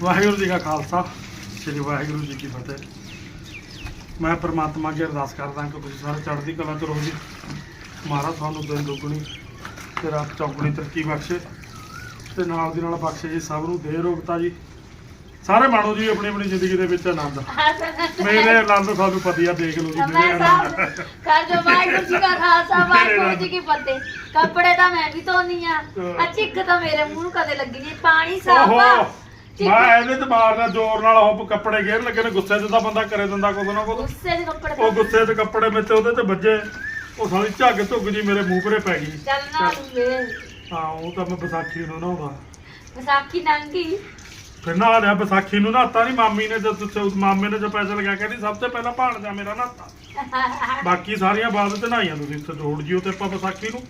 ਵਾਹਿਗੁਰੂ ਜੀ ਕਾ ਖਾਲਸਾ ਸ੍ਰੀ ਵਾਹਿਗੁਰੂ ਜੀ ਕੀ ਫਤਿਹ। ਮੈਂ ਪ੍ਰਮਾਤਮਾ ਅੱਗੇ ਅਰਦਾਸ ਕਰਦਾ ਕਿ ਤੁਸੀਂ ਸਾਰੇ ਚੜ੍ਹਦੀ ਕਲਾ ਚ ਰਹੋ ਜੀ। ਮਹਾਰਾਜ ਤੁਹਾਨੂੰ ਦਿਨ ਦੁੱਗਣੀ ਤੇ ਰਾਤ ਚੌਗੁਣੀ ਤਰੱਕੀ ਬਖਸ਼ੇ ਤੇ ਨਾਲ ਦੀ ਨਾਲ ਬਖਸ਼ੇ ਜੀ ਸਭ ਨੂੰ ਦੇ ਰੋਗਤਾ ਜੀ। ਸਾਰੇ ਮਾਣੋ ਜੀ ਆਪਣੀ ਆਪਣੀ ਜ਼ਿੰਦਗੀ ਦੇ ਵਿੱਚ ਆਨੰਦ। ਮੇਰੇ ਆਨੰਦ ਤੁਹਾਨੂੰ ਪਤੀ ਆ ਦੇਖ ਲਓ ਜੀ ਮੇਰੇ ਆਨੰਦ। ਕਰ ਜੋ ਵਾਹਿਗੁਰੂ ਜੀ ਕਾ ਖਾਲਸਾ ਵਾਹਿਗੁਰੂ ਜੀ ਕੀ ਫਤਿਹ। ਕੱਪੜੇ ਤਾਂ ਮੈਂ ਵੀ ਧੋਨੀ ਆ। ਆ ਚਿੱਕ ਤਾਂ ਮੇਰੇ ਮੂੰਹ ਨੂੰ ਕਦੇ ਲੱਗੀ ਨਹੀਂ ਪਾਣੀ ਸਾਫ਼। ਮੈਂ ਇਹਦੇ ਤੇ ਮਾਰਨਾ ਜ਼ੋਰ ਨਾਲ ਉਹ ਕੱਪੜੇ ਗੇਰ ਲੱਗੇ ਨੇ ਗੁੱਸੇ 'ਚ ਤਾਂ ਬੰਦਾ ਕਰੇ ਦਿੰਦਾ ਕੁਝ ਨਾ ਕੁਝ ਗੁੱਸੇ ਦੇ ਕੱਪੜੇ ਉਹ ਗੁੱਸੇ 'ਚ ਕੱਪੜੇ ਵਿੱਚ ਉਹਦੇ ਤੇ ਵੱਜੇ ਉਹ ਸਾਲੀ ਝੱਗ ਝੁੱਗ ਜੀ ਮੇਰੇ ਮੂੰਹ ਪਰੇ ਪੈ ਗਈ। ਚੱਲ ਨਾ ਲੂਗੇ ਹਾਂ ਉਹ ਤਾਂ ਮੈਂ ਵਿਸਾਖੀ ਨੂੰ ਨਹਾਉਂਦਾ। ਵਿਸਾਖੀ ਨੰਗੀ। ਫਿਰ ਨਹਾ ਲਿਆ ਵਿਸਾਖੀ ਨੂੰ ਨਹਾਤਾ ਨਹੀਂ ਮਾਮੀ ਨੇ ਜਦ ਤੇ ਮਾਮੇ ਨੇ ਜਦ ਪੈਸੇ ਲਗਾ ਕਹਿੰਦੀ ਸਭ ਤੋਂ ਪਹਿਲਾਂ ਭਾਣਜਾ ਮੇਰਾ ਨਹਾਤਾ। ਬਾਕੀ ਸਾਰੀਆਂ ਬਾਅਦ ਤੇ ਨਹਾਈਆਂ ਤੁਸੀਂ ਇੱਥੇ ਜੋੜ ਜਿਓ ਤੇ ਆਪਾਂ ਵਿਸਾਖੀ ਨੂੰ।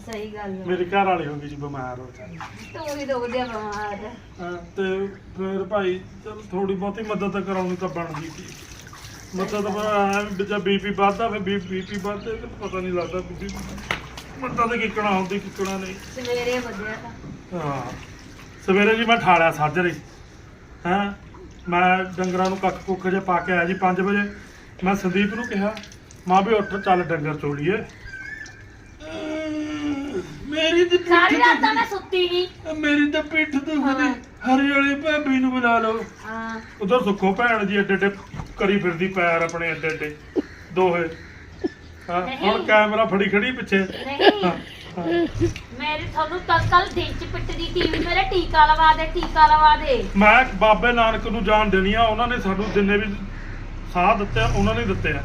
ਸਹੀ ਗੱਲ ਆ। ਮੇਰੇ ਘਰ ਵਾਲੇ ਹੋ ਗਏ ਜੀ ਬਿਮਾਰ ਹੋ ਗਏ ਤੂੰ ਵੀ ਦੁੱਖ ਦੇ ਬਿਮਾਰ ਹਾਂ, ਤੇ ਫਿਰ ਭਾਈ ਚਲ ਥੋੜੀ ਬਹੁਤੀ ਮਦਦ ਤਾਂ ਕਰਾਉਣੀ ਤਾਂ ਬਣਦੀ ਸੀ। ਮਦਦ ਪਰ ਜਦ ਬੀਪੀ ਵੱਧਦਾ ਫਿਰ ਬੀਪੀ ਵੱਧਦਾ ਤੇ ਪਤਾ ਨਹੀਂ ਲੱਗਦਾ ਬੀਪੀ ਮਦਦ ਕਿੱਕਣਾ ਹੁੰਦੀ ਕਿੱਕਣਾ ਨਹੀਂ। ਸਵੇਰੇ ਵਧਿਆ ਤਾਂ। ਹਾਂ ਸਵੇਰੇ ਜੀ ਮੈਂ ਠਾਲਿਆ ਸਾਜਰੇ ਹੈਂ ਮੈਂ ਡੰਗਰਾਂ ਨੂੰ ਕੱਖ ਕੁੱਖ ਜੇ ਪਾ ਕੇ ਆਇਆ ਜੀ 5 ਵਜੇ। ਮੈਂ ਸੰਦੀਪ ਨੂੰ ਕਿਹਾ ਮਾਂ ਵੀ ਉੱਠ ਚੱਲ ਡੰਗਰ ਚੋਲੀਏ। ਮੇਰੀ ਤੇ ਸਾਰੀ ਰਾਤ ਤਾਂ ਮੈਂ ਸੁੱਤੀ ਨਹੀਂ ਮੇਰੀ ਤਾਂ ਪਿੱਠ ਦੁਖਦੀ ਹਰੀ ਵਾਲੀ ਭਾਬੀ ਨੂੰ ਬੁਲਾ ਲਓ। ਹਾਂ। ਉਧਰ ਸੁੱਖੋ ਭੈਣ ਜੀ ਏਡੇ ਏਡੇ ਕਰੀ ਫਿਰਦੀ ਪੈਰ ਆਪਣੇ ਏਡੇ ਏਡੇ ਦੋਹੇ। ਹਾਂ ਹੁਣ ਨਹੀਂ। ਕੈਮਰਾ ਫੜੀ ਖੜੀ ਪਿੱਛੇ। ਨਹੀਂ। ਹਾਂ, ਹਾਂ। ਮੇਰੇ ਤੁਹਾਨੂੰ ਕੱਲ ਕੱਲ ਦਿਨ ਚ ਪਿੱਟਦੀ ਟੀਵੀ ਮੇਰੇ ਟੀਕਾ ਲਵਾ ਦੇ ਟੀਕਾ ਲਵਾ ਦੇ। ਮੈਂ ਬਾਬੇ ਨਾਨਕ ਨੂੰ ਜਾਣ ਦੇਣੀ ਆ। ਉਹਨਾਂ ਨੇ ਸਾਨੂੰ ਜਿੰਨੇ ਵੀ ਸਾਹ ਦਿੱਤੇ ਆ, ਉਹਨਾਂ ਨੇ ਦਿੱਤੇ ਆ।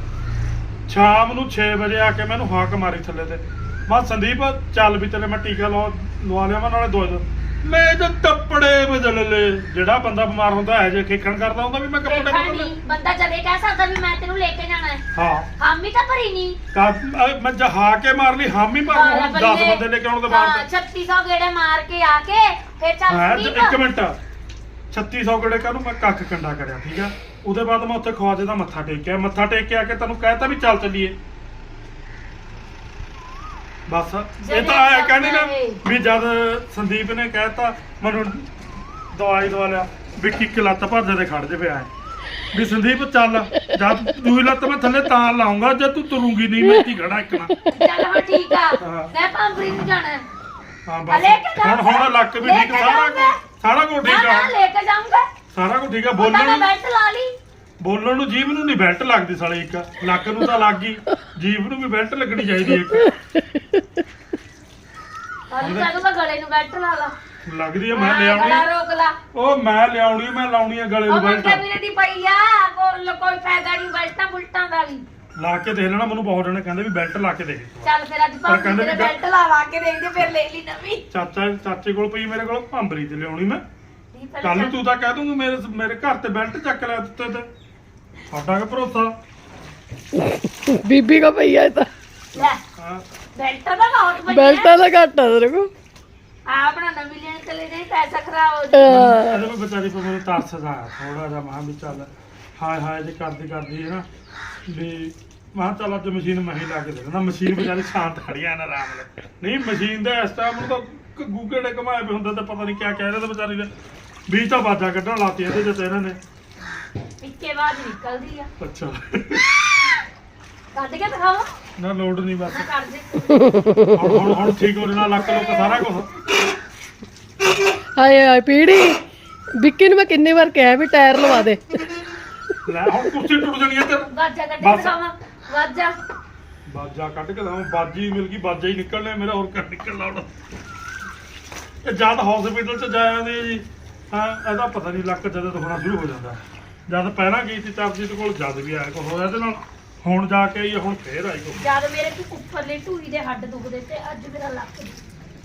ਸ਼ਾਮ ਨੂੰ 6 ਵਜੇ ਆ ਕੇ ਮੈਨੂੰ ਹਾਕ ਮਾਰੀ ਥੱਲੇ ਤੇ। ਮੈਂ ਸੰਦੀਪ ਚੱਲ ਵੀ ਤੇਰੇ ਮੈਂ ਟੀਕਾ ਲਵਾ ਲਵਾ ਲਿਆ ਮੈਂ ਨਾਲੇ ਦਵਾਈ ਦੋ ਮੈਂ ਤਾਂ ਕੱਪੜੇ ਬਦਲ ਲਏ ਜਿਹੜਾ ਬੰਦਾ ਬਿਮਾਰ ਹੁੰਦਾ ਹੈ ਜੇ ਖੇਖਣ ਕਰਦਾ ਹੁੰਦਾ ਵੀ ਮੈਂ ਕੱਪੜੇ ਦੇਖਣ ਬਦਲ ਲਏ ਨਹੀਂ ਬੰਦਾ ਜਦੇ ਕਹਿ ਸਕਦਾ ਵੀ ਮੈਂ ਤੈਨੂੰ ਲੈ ਕੇ ਜਾਣਾ ਹੈ। ਹਾਂ। ਹਾਮੀ ਤਾਂ ਭਰੀ ਨਹੀਂ। ਕਾ- ਅਹ ਮੈਂ ਜਹਾ ਕੇ ਮਾਰ ਲਈ ਹਾਮੀ ਪਰ ਹੁਣ 10 ਬੰਦੇ ਲੈ ਕੇ ਆਉਣ ਦੇ ਹਾਂ ਬਾਅਦ 3600 ਗੇੜੇ ਮਾਰ ਕੇ ਆ ਕੇ ਫਿਰ ਚੱਲ ਹਾਂ ਤੇ ਇੱਕ ਮਿੰਟ। 3600 ਗੜੇ ਕਾਹਨੂੰ ਮੈਂ ਕੱਖ ਕੰਡਾ ਕਰਿਆ ਠੀਕ ਆ? ਉਹਦੇ ਬਾਅਦ ਮੈਂ ਉੱਥੇ ਖਵਾਜੇ ਦਾ ਮੱਥਾ ਟੇਕਿਆ। ਮੱਥਾ ਟੇਕ ਕੇ ਆ ਕੇ ਤੈਨੂੰ ਕਹਿਤਾ ਵੀ ਚੱਲ ਚੱਲੀਏ। ਬਸ। ਇਹ ਤਾਂ ਆਇਆ ਕਹਿੰਦੇ ਨਾ ਵੀ ਜਦ ਸੰਦੀਪ ਨੇ ਕਹਿਤਾ ਮੈਨੂੰ ਦਵਾਈ ਦਵਾ ਲਿਆ ਵੀ ਕਿੱਕ ਲੱਤ ਭਰਦੇ ਦੇ ਖੜ ਜੇ ਪਿਆ ਵੀ ਸੰਦੀਪ ਚੱਲ ਜਦ ਦੂਈ ਲੱਤ ਮੈਂ ਥੱਲੇ ਤਾਂ ਲਾਉਂਗਾ ਜਦ ਤੂੰ ਤੁਰੂਗੀ ਨਹੀਂ ਮੈਂ ਇੱਥੇ ਖੜਾ ਇੱਕ ਨਾ। ਚੱਲ ਹਾਂ ਠੀਕ ਆ। ਹਾਂ। ਮੈਂ ਭਾਂਬਰੀ ਨੂੰ ਜਾਣਾ ਹੈ। ਹਾਂ ਆ ਬਸ ਲੈ ਕੇ ਹੁਣ ਜਾਊਂਗਾ। ਹੁਣ ਲੱਕ ਵੀ ਲੈ ਠੀਕ ਕੇ ਸਾਰਾ ਜਾਊਂਗਾ। ਕੁਛ ਸਾਰਾ ਕੁਝ ਨਾ ਠੀਕ ਨਾ ਆ ਲੈ ਕੇ ਜਾਊਂਗਾ। ਸਾਰਾ ਕੁਝ ਠੀਕ ਆ ਬੋਲਣ ਮੈਂ ਨੂੰ ਬੈਲਟ ਲਾ ਲਈ। ਬੋਲਣ ਨੂੰ ਜੀਭ ਨੂੰ ਨਹੀਂ ਬੈਲਟ ਲੱਗਦੀ ਸਾਲੇ ਇੱਕ। ਲੱਕ ਨੂੰ ਤਾਂ ਲੱਗ ਗਈ। ਜੀਭ ਨੂੰ ਵੀ ਬੈਲਟ ਲੱਗਣੀ ਚਾਹੀਦੀ ਇੱਕ। ਤੁਹਾਨੂੰ ਕਹਿੰਦਾ ਗਲੇ ਨੂੰ ਬੈਲਟ ਲਾ ਲਾ। ਲੱਗਦੀ ਆ ਮੈਂ ਹਾਂ, ਲਿਆਉਣੀ ਗਲਾ ਰੋਕ ਲਾ। ਉਹ ਮੈਂ ਲਿਆਉਣੀ ਮੈਂ ਲਾਉਣੀ ਆ ਗਲੇ ਉਹ ਨੂੰ ਮੰਗੇ ਬੈਲਟ ਵੀਰੇ ਦੀ ਪਈ ਆ ਕੋਲ ਕੋਈ ਫਾਇਦਾ ਨਹੀਂ ਬੈਲਟਾਂ ਬੁਲਟਾਂ ਦਾ ਵੀ। ਲਾ ਕੇ ਦੇਖ ਲੈਣਾ ਮੈਨੂੰ ਬਹੁਤ ਜਣੇ ਕਹਿੰਦੇ ਵੀ ਬੈਲਟ ਲਾ ਕੇ ਦੇਖ। ਚੱਲ ਫਿਰ ਅੱਜ ਭਾਂਬਰੀ ਕਹਿੰਦੇ ਮੇਰੇ ਵੀ ਬੈਲਟ ਲਾ ਲਾ ਕੇ ਦੇਖਦੇ ਫਿਰ ਲੈ ਲਈ ਨਵੀਂ। ਚਾਚਾ ਚਾਚੇ ਕੋਲ ਪਈ ਮੇਰੇ ਕੋਲ ਭਾਂਬਰੀ ਤੇ ਲਿਆਉਣੀ ਮੈਂ। ਨਹੀਂ, ਪਹਿਲਾਂ ਕੱਲ। ਤੂੰ ਤਾਂ ਕਹਿ ਦੂੰਗੀ ਮੇਰੇ ਮੇਰੇ ਘਰ ਤੇ ਬੈਲਟ ਚੱਕ ਲੈ ਦਿੱਤੇ ਤੇ। ਸਾਡਾ ਕੀ ਭਰੋਸਾ? ਬੀਬੀ ਕੋ ਪਈ ਇਹ ਤਾਂ। ਲੈ ਹਾਂ। ਬੈਲਟਾਂ ਦਾ ਬਹੁਤ ਵਧੀਆ ਬੈਲਟਾਂ ਦਾ ਘੱਟ ਆ ਤੇਰੇ ਕੋ ਆ ਆਪਣਾ ਨਵੀਂ ਲੈਣ ਚਲੇ ਜਾਈ ਪੈਸਾ ਖਰਾਬ ਹੋ ਜਾਊ ਇਹਦੇ ਵਿੱਚ ਵਿਚਾਰੀ ਪਰ ਮੈਨੂੰ ਥੋੜਾ ਜਿਹਾ ਮਾਂ ਵੀ ਚੱਲ ਹਾਏ ਹਾਏ ਜੇ ਕਰਦੀ ਕਰਦੀ ਹੈ ਨਾ ਵੀ ਮਾਂ ਚੱਲ ਅੱਜ ਮਸ਼ੀਨ ਮੈਂ ਹੀ ਲਾ ਕੇ ਦੇ ਦਿੰਦਾ ਮਸ਼ੀਨ ਵਿਚਾਰੀ ਸ਼ਾਂਤ ਖੜੀ ਆ ਨਾ ਆਰਾਮ ਨਾਲ। ਨਹੀਂ ਮਸ਼ੀਨ ਦਾ ਇਸ ਟਾਈਮ ਨੂੰ ਤਾਂ ਗੂਗੜੇ ਘਮਾਏ ਪਏ ਹੁੰਦੇ ਤੇ ਪਤਾ ਨਹੀਂ ਕਿਆ ਕਹਿ ਰਹੇ ਤੇ ਵਿਚਾਰੀ ਨੇ ਵੀ ਤਾਂ ਬਾਜਾ ਕੱਢਣ ਲਾਤੀ ਇਹਦੇ ਜਿੱਤੇ ਇਹਨਾਂ ਨੇ। ਇੱਕੇ ਬਾਅਦ ਨਿਕਲਦੀ ਆ। ਅੱਛਾ। ਕੱਢ ਕੇ ਦਿਖਾਓ। ਨਾ ਲੋਡ ਨਹੀਂ ਬਸ। ਨਾ ਕਰ ਦੇ। ਹੁਣ ਹੁਣ ਹੁਣ ਠੀਕ ਹੋ ਜਾਣਾ ਲੱਕ ਲੁੱਕ ਸਾਰਾ ਕੁਝ ਹਾਏ ਹਾਏ ਪੀੜੀ। ਵਿੱਕੀ ਨੂੰ ਮੈਂ ਕਿੰਨੀ ਵਾਰ ਕਿਹਾ ਵੀ ਟਾਇਰ ਲਵਾ ਦੇ। ਲੈ ਹੁਣ ਕੁਰਸੀ ਟੁੱਟ ਜਾਣੀ ਹੈ ਤੇ। ਵਾਜਾ ਕੱਢ ਕੇ ਬਸ। ਦਿਖਾਵਾਂ। ਵਾਜਾ ਬਾਜਾ ਕੱਢ ਕੇ ਲਾਉਂ ਬਾਜੀ ਮਿਲ ਗਈ ਬਾਜਾ ਹੀ ਨਿਕਲਣਾ ਮੇਰਾ ਹੋਰ ਕਰ ਨਿਕਲ ਲਾਉਣਾ ਇਹ ਜਦ ਹਸਪੀਟਲ ਚ ਜਾ ਆਉਂਦੇ ਆ ਜੀ ਹਾਂ ਇਹਦਾ ਪਤਾ ਨਹੀਂ ਲੱਕ ਜਦੋਂ ਦੁਖਣਾ ਸ਼ੁਰੂ ਹੋ ਜਾਂਦਾ। ਜਦ ਪਹਿਲਾਂ ਗਈ ਸੀ ਚਰਜੀਤ ਕੋਲ ਜਦ ਵੀ ਆਇਆ ਕੋ ਹੋਇਆ ਤੇ ਨਾਲ ਹੁਣ ਜਾ ਕੇ ਆਈ ਹੁਣ ਫੇਰ ਆਈ ਕੋ ਜਦ ਮੇਰੇ ਕਿ ਉੱਪਰਲੇ ਢੂਈ ਦੇ ਹੱਡ ਦੁਖਦੇ ਤੇ ਅੱਜ ਮੇਰਾ ਲੱਕ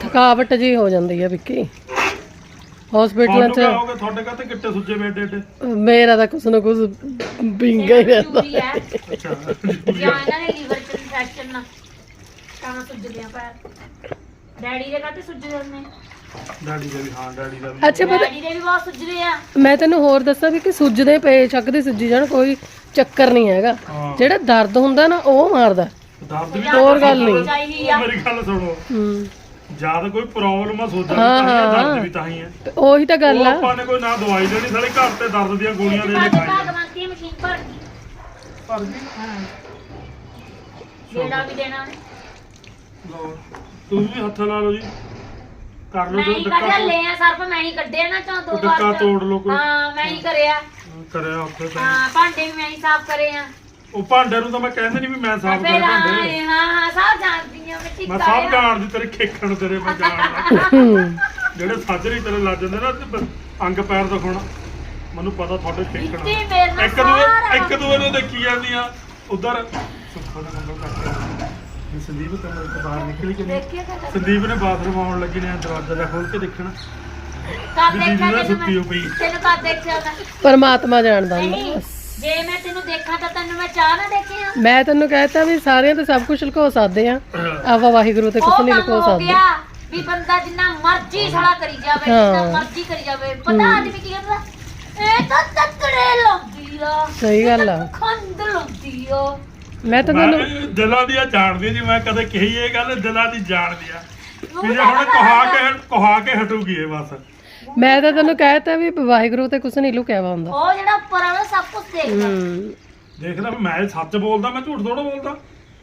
ਥਕਾਵਟ ਜੀ ਹੋ ਜਾਂਦੀ ਆ ਵਿੱਕੀ। ਹਸਪੀਟਲਾਂ ਤੁਹਾਨੂੰ ਚ ਹੋ ਗਿਆ ਤੁਹਾਡੇ ਕਾਤੇ ਗਿੱਟੇ ਸੁੱਜੇ ਵੇ ਏਡੇ ਏਡੇ? ਮੇਰਾ ਤਾਂ ਕੁਛ ਨਾ ਕੁਛ ਬਿੰਗਾ ਹੀ ਰਹਿੰਦਾ ਜ਼ਰੂਰੀ ਹੈ। ਅੱਛਾ ਜਾਂ ਇਹਨਾਂ ਨੇ ਲੀਵਰ ਚ ਇਨਫੈਕਸ਼ਨ ਨਾ ਤਾਂ ਸੁੱਜਦੇ ਆ ਪੈਰ ਡੈਡੀ ਦੇ ਕਾਤੇ ਸੁੱਜਦੇ ਨੇ ਡੈਡੀ ਦਾ ਵੀ ਹਾਂ ਡੈਡੀ ਦਾ ਵੀ। ਅੱਛਾ ਪਤਾ ਡੈਡੀ ਦੇ ਵੀ ਬਹੁਤ ਸੁੱਜਦੇ ਆ। ਮੈਂ ਤੈਨੂੰ ਹੋਰ ਦੱਸਾਂ ਵੀ ਕਿ ਸੁੱਜਦੇ ਪਏ ਚੱਕਦੇ ਸੁੱਜੀ ਜਾਣ ਕੋਈ ਚੱਕਰ ਨਹੀਂ ਹੈਗਾ। ਹਾਂ। ਜਿਹੜਾ ਦਰਦ ਹੁੰਦਾ ਨਾ ਉਹ ਮਾਰਦਾ। ਦਰਦ ਵੀ ਹੋਰ ਗੱਲ ਨਹੀਂ। ਚਾਹੀਦੀ ਆ। ਮੇਰੀ ਗੱਲ ਸੁਣੋ। ਹੂੰ। ਜਦ ਕੋਈ ਪ੍ਰੋਬਲਮ ਆ ਸੋਚਾਂ ਹਾਂ, ਤਾਂ ਹੀ ਆ, ਹਾਂ। ਦਰਦ ਵੀ ਤਾਂ ਹੀ ਹੈ ਤੇ ਉਹੀ ਤਾਂ ਗੱਲ ਉਹ ਆ। ਆਪਾਂ ਨੇ ਕੋਈ ਨਾ ਦਵਾਈ ਦੇਣੀ ਸਾਲੇ ਘਰ ਤੇ ਦਰਦ ਦੀਆਂ ਗੋਲੀਆਂ ਦੇ ਦੇ ਖਾਈ ਬਾਅਦ ਜਾਂਦੇ। ਮੰਗਦੀ ਮਸ਼ੀਨ ਭਰ ਗਈ ਪਰ ਜੀ ਹਾਂ। ਜਿਹੜਾ ਵੀ ਦੇਣਾ ਉਹਨੇ। ਲਓ ਤੁਸੀਂ ਵੀ ਹੱਥ ਲਾ ਲਓ ਜੀ। ਕਰ ਲਓ ਮੈਂ ਜੋ ਹੀ ਡੱਕਾ ਕੱਢਿਆ ਤੋੜ- ਲਿਆ ਸਰਫ ਮੈਂ ਹੀ ਕੱਢਿਆ ਨਾ ਚੋਂ ਦੋ ਵਾਰ ਡੱਕਾ। ਤੋੜ ਲਓ ਕੋਈ। ਹਾਂ ਮੈਂ ਹੀ ਕਰਿਆ। ਕਰਿਆ ਉੱਥੇ ਤਾਂ। ਹਾਂ ਭਾਂਡੇ ਵੀ ਮੈਂ ਹੀ ਸਾਫ਼ ਕਰੇ ਆ। ਉਹ ਭਾਂਡੇ ਨੂੰ ਤਾਂ ਮੈਂ ਕਹਿੰਦੇ ਨਹੀਂ ਵੀ ਮੈਂ ਸਾਫ਼ ਫਿਰ ਕਰ ਹਾਂ ਭਾਂਡੇ। ਹਾਂ ਹਾਂ ਸਭ ਜਾਣਦੀ ਆ ਮੈਂ ਠੀਕ ਮੈਂ ਸਭ ਜਾਣਦੀ ਤੇਰੇ ਖੇਖਣ ਤੇਰੇ ਮੈਂ ਜਾਣਦਾ। ਜਿਹੜੇ ਸਾਜਰੀ ਤੇਰੇ ਲੱਗ ਜਾਂਦੇ ਨਾ ਤੇ ਬ- ਅੰਗ ਪੈਰ ਦਿਖਾਉਣਾ। ਮੈਨੂੰ ਪਤਾ ਤੁਹਾਡੇ ਖੇਖਣ ਇੱਥੇ ਮੇਰੇ ਨਾਲ ਇੱਕ ਦੂਏ ਸਾਰਾ- ਇੱਕ ਦੂਏ ਨੂੰ ਦੇਖੀ ਜਾਂਦੀਆਂ ਉਧਰ ਸੁੱਖੋ ਦਾ ਨੰਬਰ ਕੱਟ ਇਹ ਸੰਦੀਪ ਕਮਰੇ ਤੋਂ ਬਾਹਰ ਨਿਕਲੀ ਕਿ ਨਹੀਂ? ਦੇਖਿਆ ਸੰਦੀਪ ਨੇ ਬਾਥਰੂਮ ਆਉਣ ਲੱਗੀ ਨੇ ਦਰਵਾਜ਼ਾ ਜਿਹਾ ਖੋਲ ਕੇ ਦੇਖਣਾ। ਕਦ ਵੀ ਦੀਦੀ ਨਾ ਸੁੱਤੀ ਹੋ ਪਈ। ਤੈਨੂੰ ਕਦ ਦੇਖਿਆ ਮੈਂ? ਪਰਮਾਤਮਾ ਜਾਣਦਾ ਨਹੀਂ। ਜੇ ਮੈਂ ਤੈਨੂੰ ਦੇਖਾਂ ਤਾਂ ਤੈਨੂੰ ਮੈਂ ਚਾਹ ਨਾ ਦੇਖਿਆ। ਮੈਂ ਤੈਨੂੰ ਕਹਿਤਾ ਵੀ ਸਾਰਿਆਂ ਤੇ ਸਭ ਕੁਝ ਲੁਕੋ ਸਕਦੇ ਆ। ਆਵਾ ਵਾਹਿਗੁਰੂ ਤੇ ਕੁਝ ਉਹ ਨਹੀਂ ਕੰਮ ਲੁਕੋ ਹੋ ਸਕਦੇ। ਗਿਆ ਵੀ ਬੰਦਾ ਜਿੰਨਾ ਮਰਜ਼ੀ ਸੜਾ ਕਰੀ ਜਾਵੇ ਹਾਂ। ਜਿੰਨਾ ਮਰਜ਼ੀ ਕਰੀ ਜਾਵੇ। ਪਤਾ ਆਦਮੀ ਕੀ ਕਹਿੰਦਾ? ਇਹ ਤਾਂ ਤੱਕੜੇ ਲਾਉਂਦੀ ਆ। ਸਹੀ ਗੱਲ ਆ। ਖੰਡ ਲਾਉਂਦੀ ਆ। ਮੈਂ ਤਾਂ ਤੈਨੂੰ ਮੈਂ ਦਿਲਾਂ ਦੀਆਂ ਜਾਣਦੀ ਜੀ ਮੈਂ ਕਦੇ ਕਹੀ ਇਹ ਗੱਲ ਦਿਲਾਂ ਦੀ ਜਾਣਦੀ ਆ ਵੀ ਜੇ ਹੁਣ ਕਹਾ। ਕੇ ਕਹਾ ਕੇ ਹਟੂਗੀ ਇਹ ਬਸ। ਮੈਂ ਤਾਂ ਤੈਨੂੰ ਕਹਿਤਾ ਵੀ ਵਾਹਿਗੁਰੂ ਤੇ ਕੁਝ ਨਹੀਂ ਲੁਕਿਆ ਵਾ ਹੁੰਦਾ। ਉਹ ਜਿਹੜਾ ਉੱਪਰ ਵਾਲਾ ਸਭ ਕੁਝ ਦੇਖਦਾ ਹੂੰ। ਦੇਖ ਲੈ ਮੈਂ ਸੱਚ ਬੋਲਦਾ ਮੈਂ ਝੂਠ ਥੋੜਾ ਬੋਲਦਾ।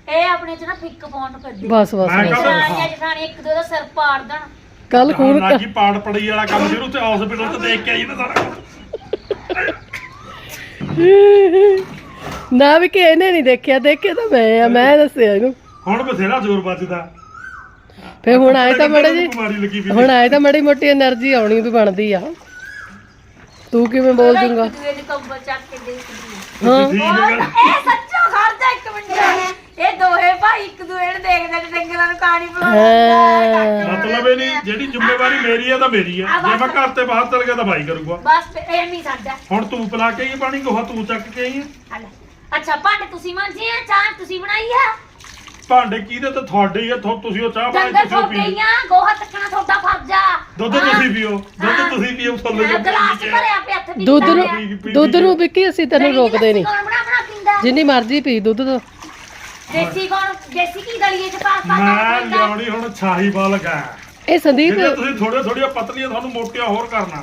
ਇਹ ਆਪਣੇ ਚ ਨਾ ਫਿੱਕ ਪਾਉਣ ਫਿਰਦੇ ਬਸ ਬਸ ਮੈਂ ਬਸ। ਕਹਦਾ- ਜਠਾਣੀਆਂ ਜਠਾਣੀ ਇੱਕ ਦੂਜੇ ਦਾ ਸਿਰ ਪਾੜ ਦੇਣ। ਕੱਲ ਖੂਨ ਲੱਗੀ ਪਾੜ ਪੜੀ ਵਾਲਾ ਕੰਮ ਸ਼ੁਰੂ ਤੇ ਹਸਪੀਟਲ ਤੇ ਦੇਖ ਕੇ ਆਈ ਨਾ ਸਾਰਾ ਕੁਛ। ਨਾ ਵੀ ਕਿ ਇਹਨੇ ਨਹੀਂ ਦੇਖਿਆ ਦੇਖਿਆ ਤਾਂ ਮੈਂ ਆ ਮੈਂ ਦੱਸਿਆ ਇਹਨੂੰ। ਹੁਣ ਬਥੇਰਾ ਜ਼ੋਰ ਵੱਜਦਾ। ਫੇ ਹੁਣ ਆਏ ਤਾਂ ਮੜੇ ਜੀ ਹੁਣ ਆਏ ਤਾਂ ਮੜੀ ਮੋਟੀ એનર્ਜੀ ਆਉਣੀ ਵੀ ਬਣਦੀ ਆ। ਤੂੰ ਕਿਵੇਂ ਬੋਲ ਦੂੰਗਾ? ਮੇਰੇ ਕੰਬਲ ਚੱਕ ਕੇ ਦੇਖਦੀ ਹਾਂ। ਇਹ ਸੱਚੋ ਖੜਦਾ ਇੱਕ ਮਿੰਟ ਇਹ ਦੋਹੇ ਭਾਈ ਇੱਕ ਦੂਜੇ ਨੂੰ ਦੇਖਦੇ ਨੇ ਡੰਗਰਾਂ ਨੂੰ ਪਾਣੀ। ਪਿਲਾਉਂਦੇ ਮਤਲਬ ਇਹ ਨਹੀਂ ਜਿਹੜੀ ਜ਼ਿੰਮੇਵਾਰੀ ਮੇਰੀ ਹੈ ਤਾਂ ਮੇਰੀ ਹੈ ਜੇ ਮੈਂ ਘਰ ਤੇ ਬਾਹਰ ਚਲ ਗਿਆ ਤਾਂ ਭਾਈ ਕਰੂਗਾ। ਬਸ ਫਿਰ ਇਹ ਨਹੀਂ ਸਾਡਾ। ਹੁਣ ਤੂੰ ਪਿਲਾ ਕੇ ਆਈ ਹੈ ਪਾਣੀ ਗੋਹਾ ਤੂੰ ਚੱਕ ਕੇ ਆਈ ਹੈ ਅੱਛਾ ਭਾਂਡੇ ਤੁਸੀਂ ਮਾਂਜੇ ਆ ਚਾਹ ਤੁਸੀਂ ਬਣਾਈ ਆ? ਭਾਂਡੇ ਕਿਹਦੇ ਤੇ? ਤੁਹਾਡੇ ਹੀ ਆ ਥੋ- ਤੁਸੀਂ ਉਹ ਚਾਹ ਪਾਣੀ ਤੁਸੀਂ ਪੀ ਹੀ ਆ ਗੋਹਾ ਚੱਕਣਾ ਤੁਹਾਡਾ ਫਰਜ਼ ਆ। ਦੁੱਧ। ਤੁਸੀਂ ਪੀਓ ਦੁੱਧ। ਤੁਸੀਂ ਪੀਓ ਫੁੱਲ ਮੈਂ ਗਲਾਸ ਭਰਿਆ ਪਿਆ ਹੱਥ ਦੁੱਧ ਨੂੰ ਦੁੱਧ ਨੂੰ ਵਿੱਕੀ ਅਸੀਂ ਤੈਨੂੰ ਰੋਕਦੇ ਨਹੀਂ। ਜਿੰਨੀ ਮਰਜ਼ੀ ਪੀ ਦੁੱਧ ਤੋਂ ਦੇਸੀ ਕੌਣ? ਦੇਸੀ ਕੀ ਦਲੀਏ ਚ ਪਾ ਪਾ ਮੈਂ ਕੇ? ਲਿਆਉਣੀ ਹੁਣ ਛਾਹੀ ਬਾਲ ਗਾ ਇਹ ਸੰਦੀਪ ਜਿਹੜੇ ਤੁਸੀਂ ਥੋੜੇ ਥੋੜੀਆਂ ਪਤਲੀਆਂ ਤੁਹਾਨੂੰ ਮੋਟੀਆਂ ਹੋਰ ਕਰਨਾ।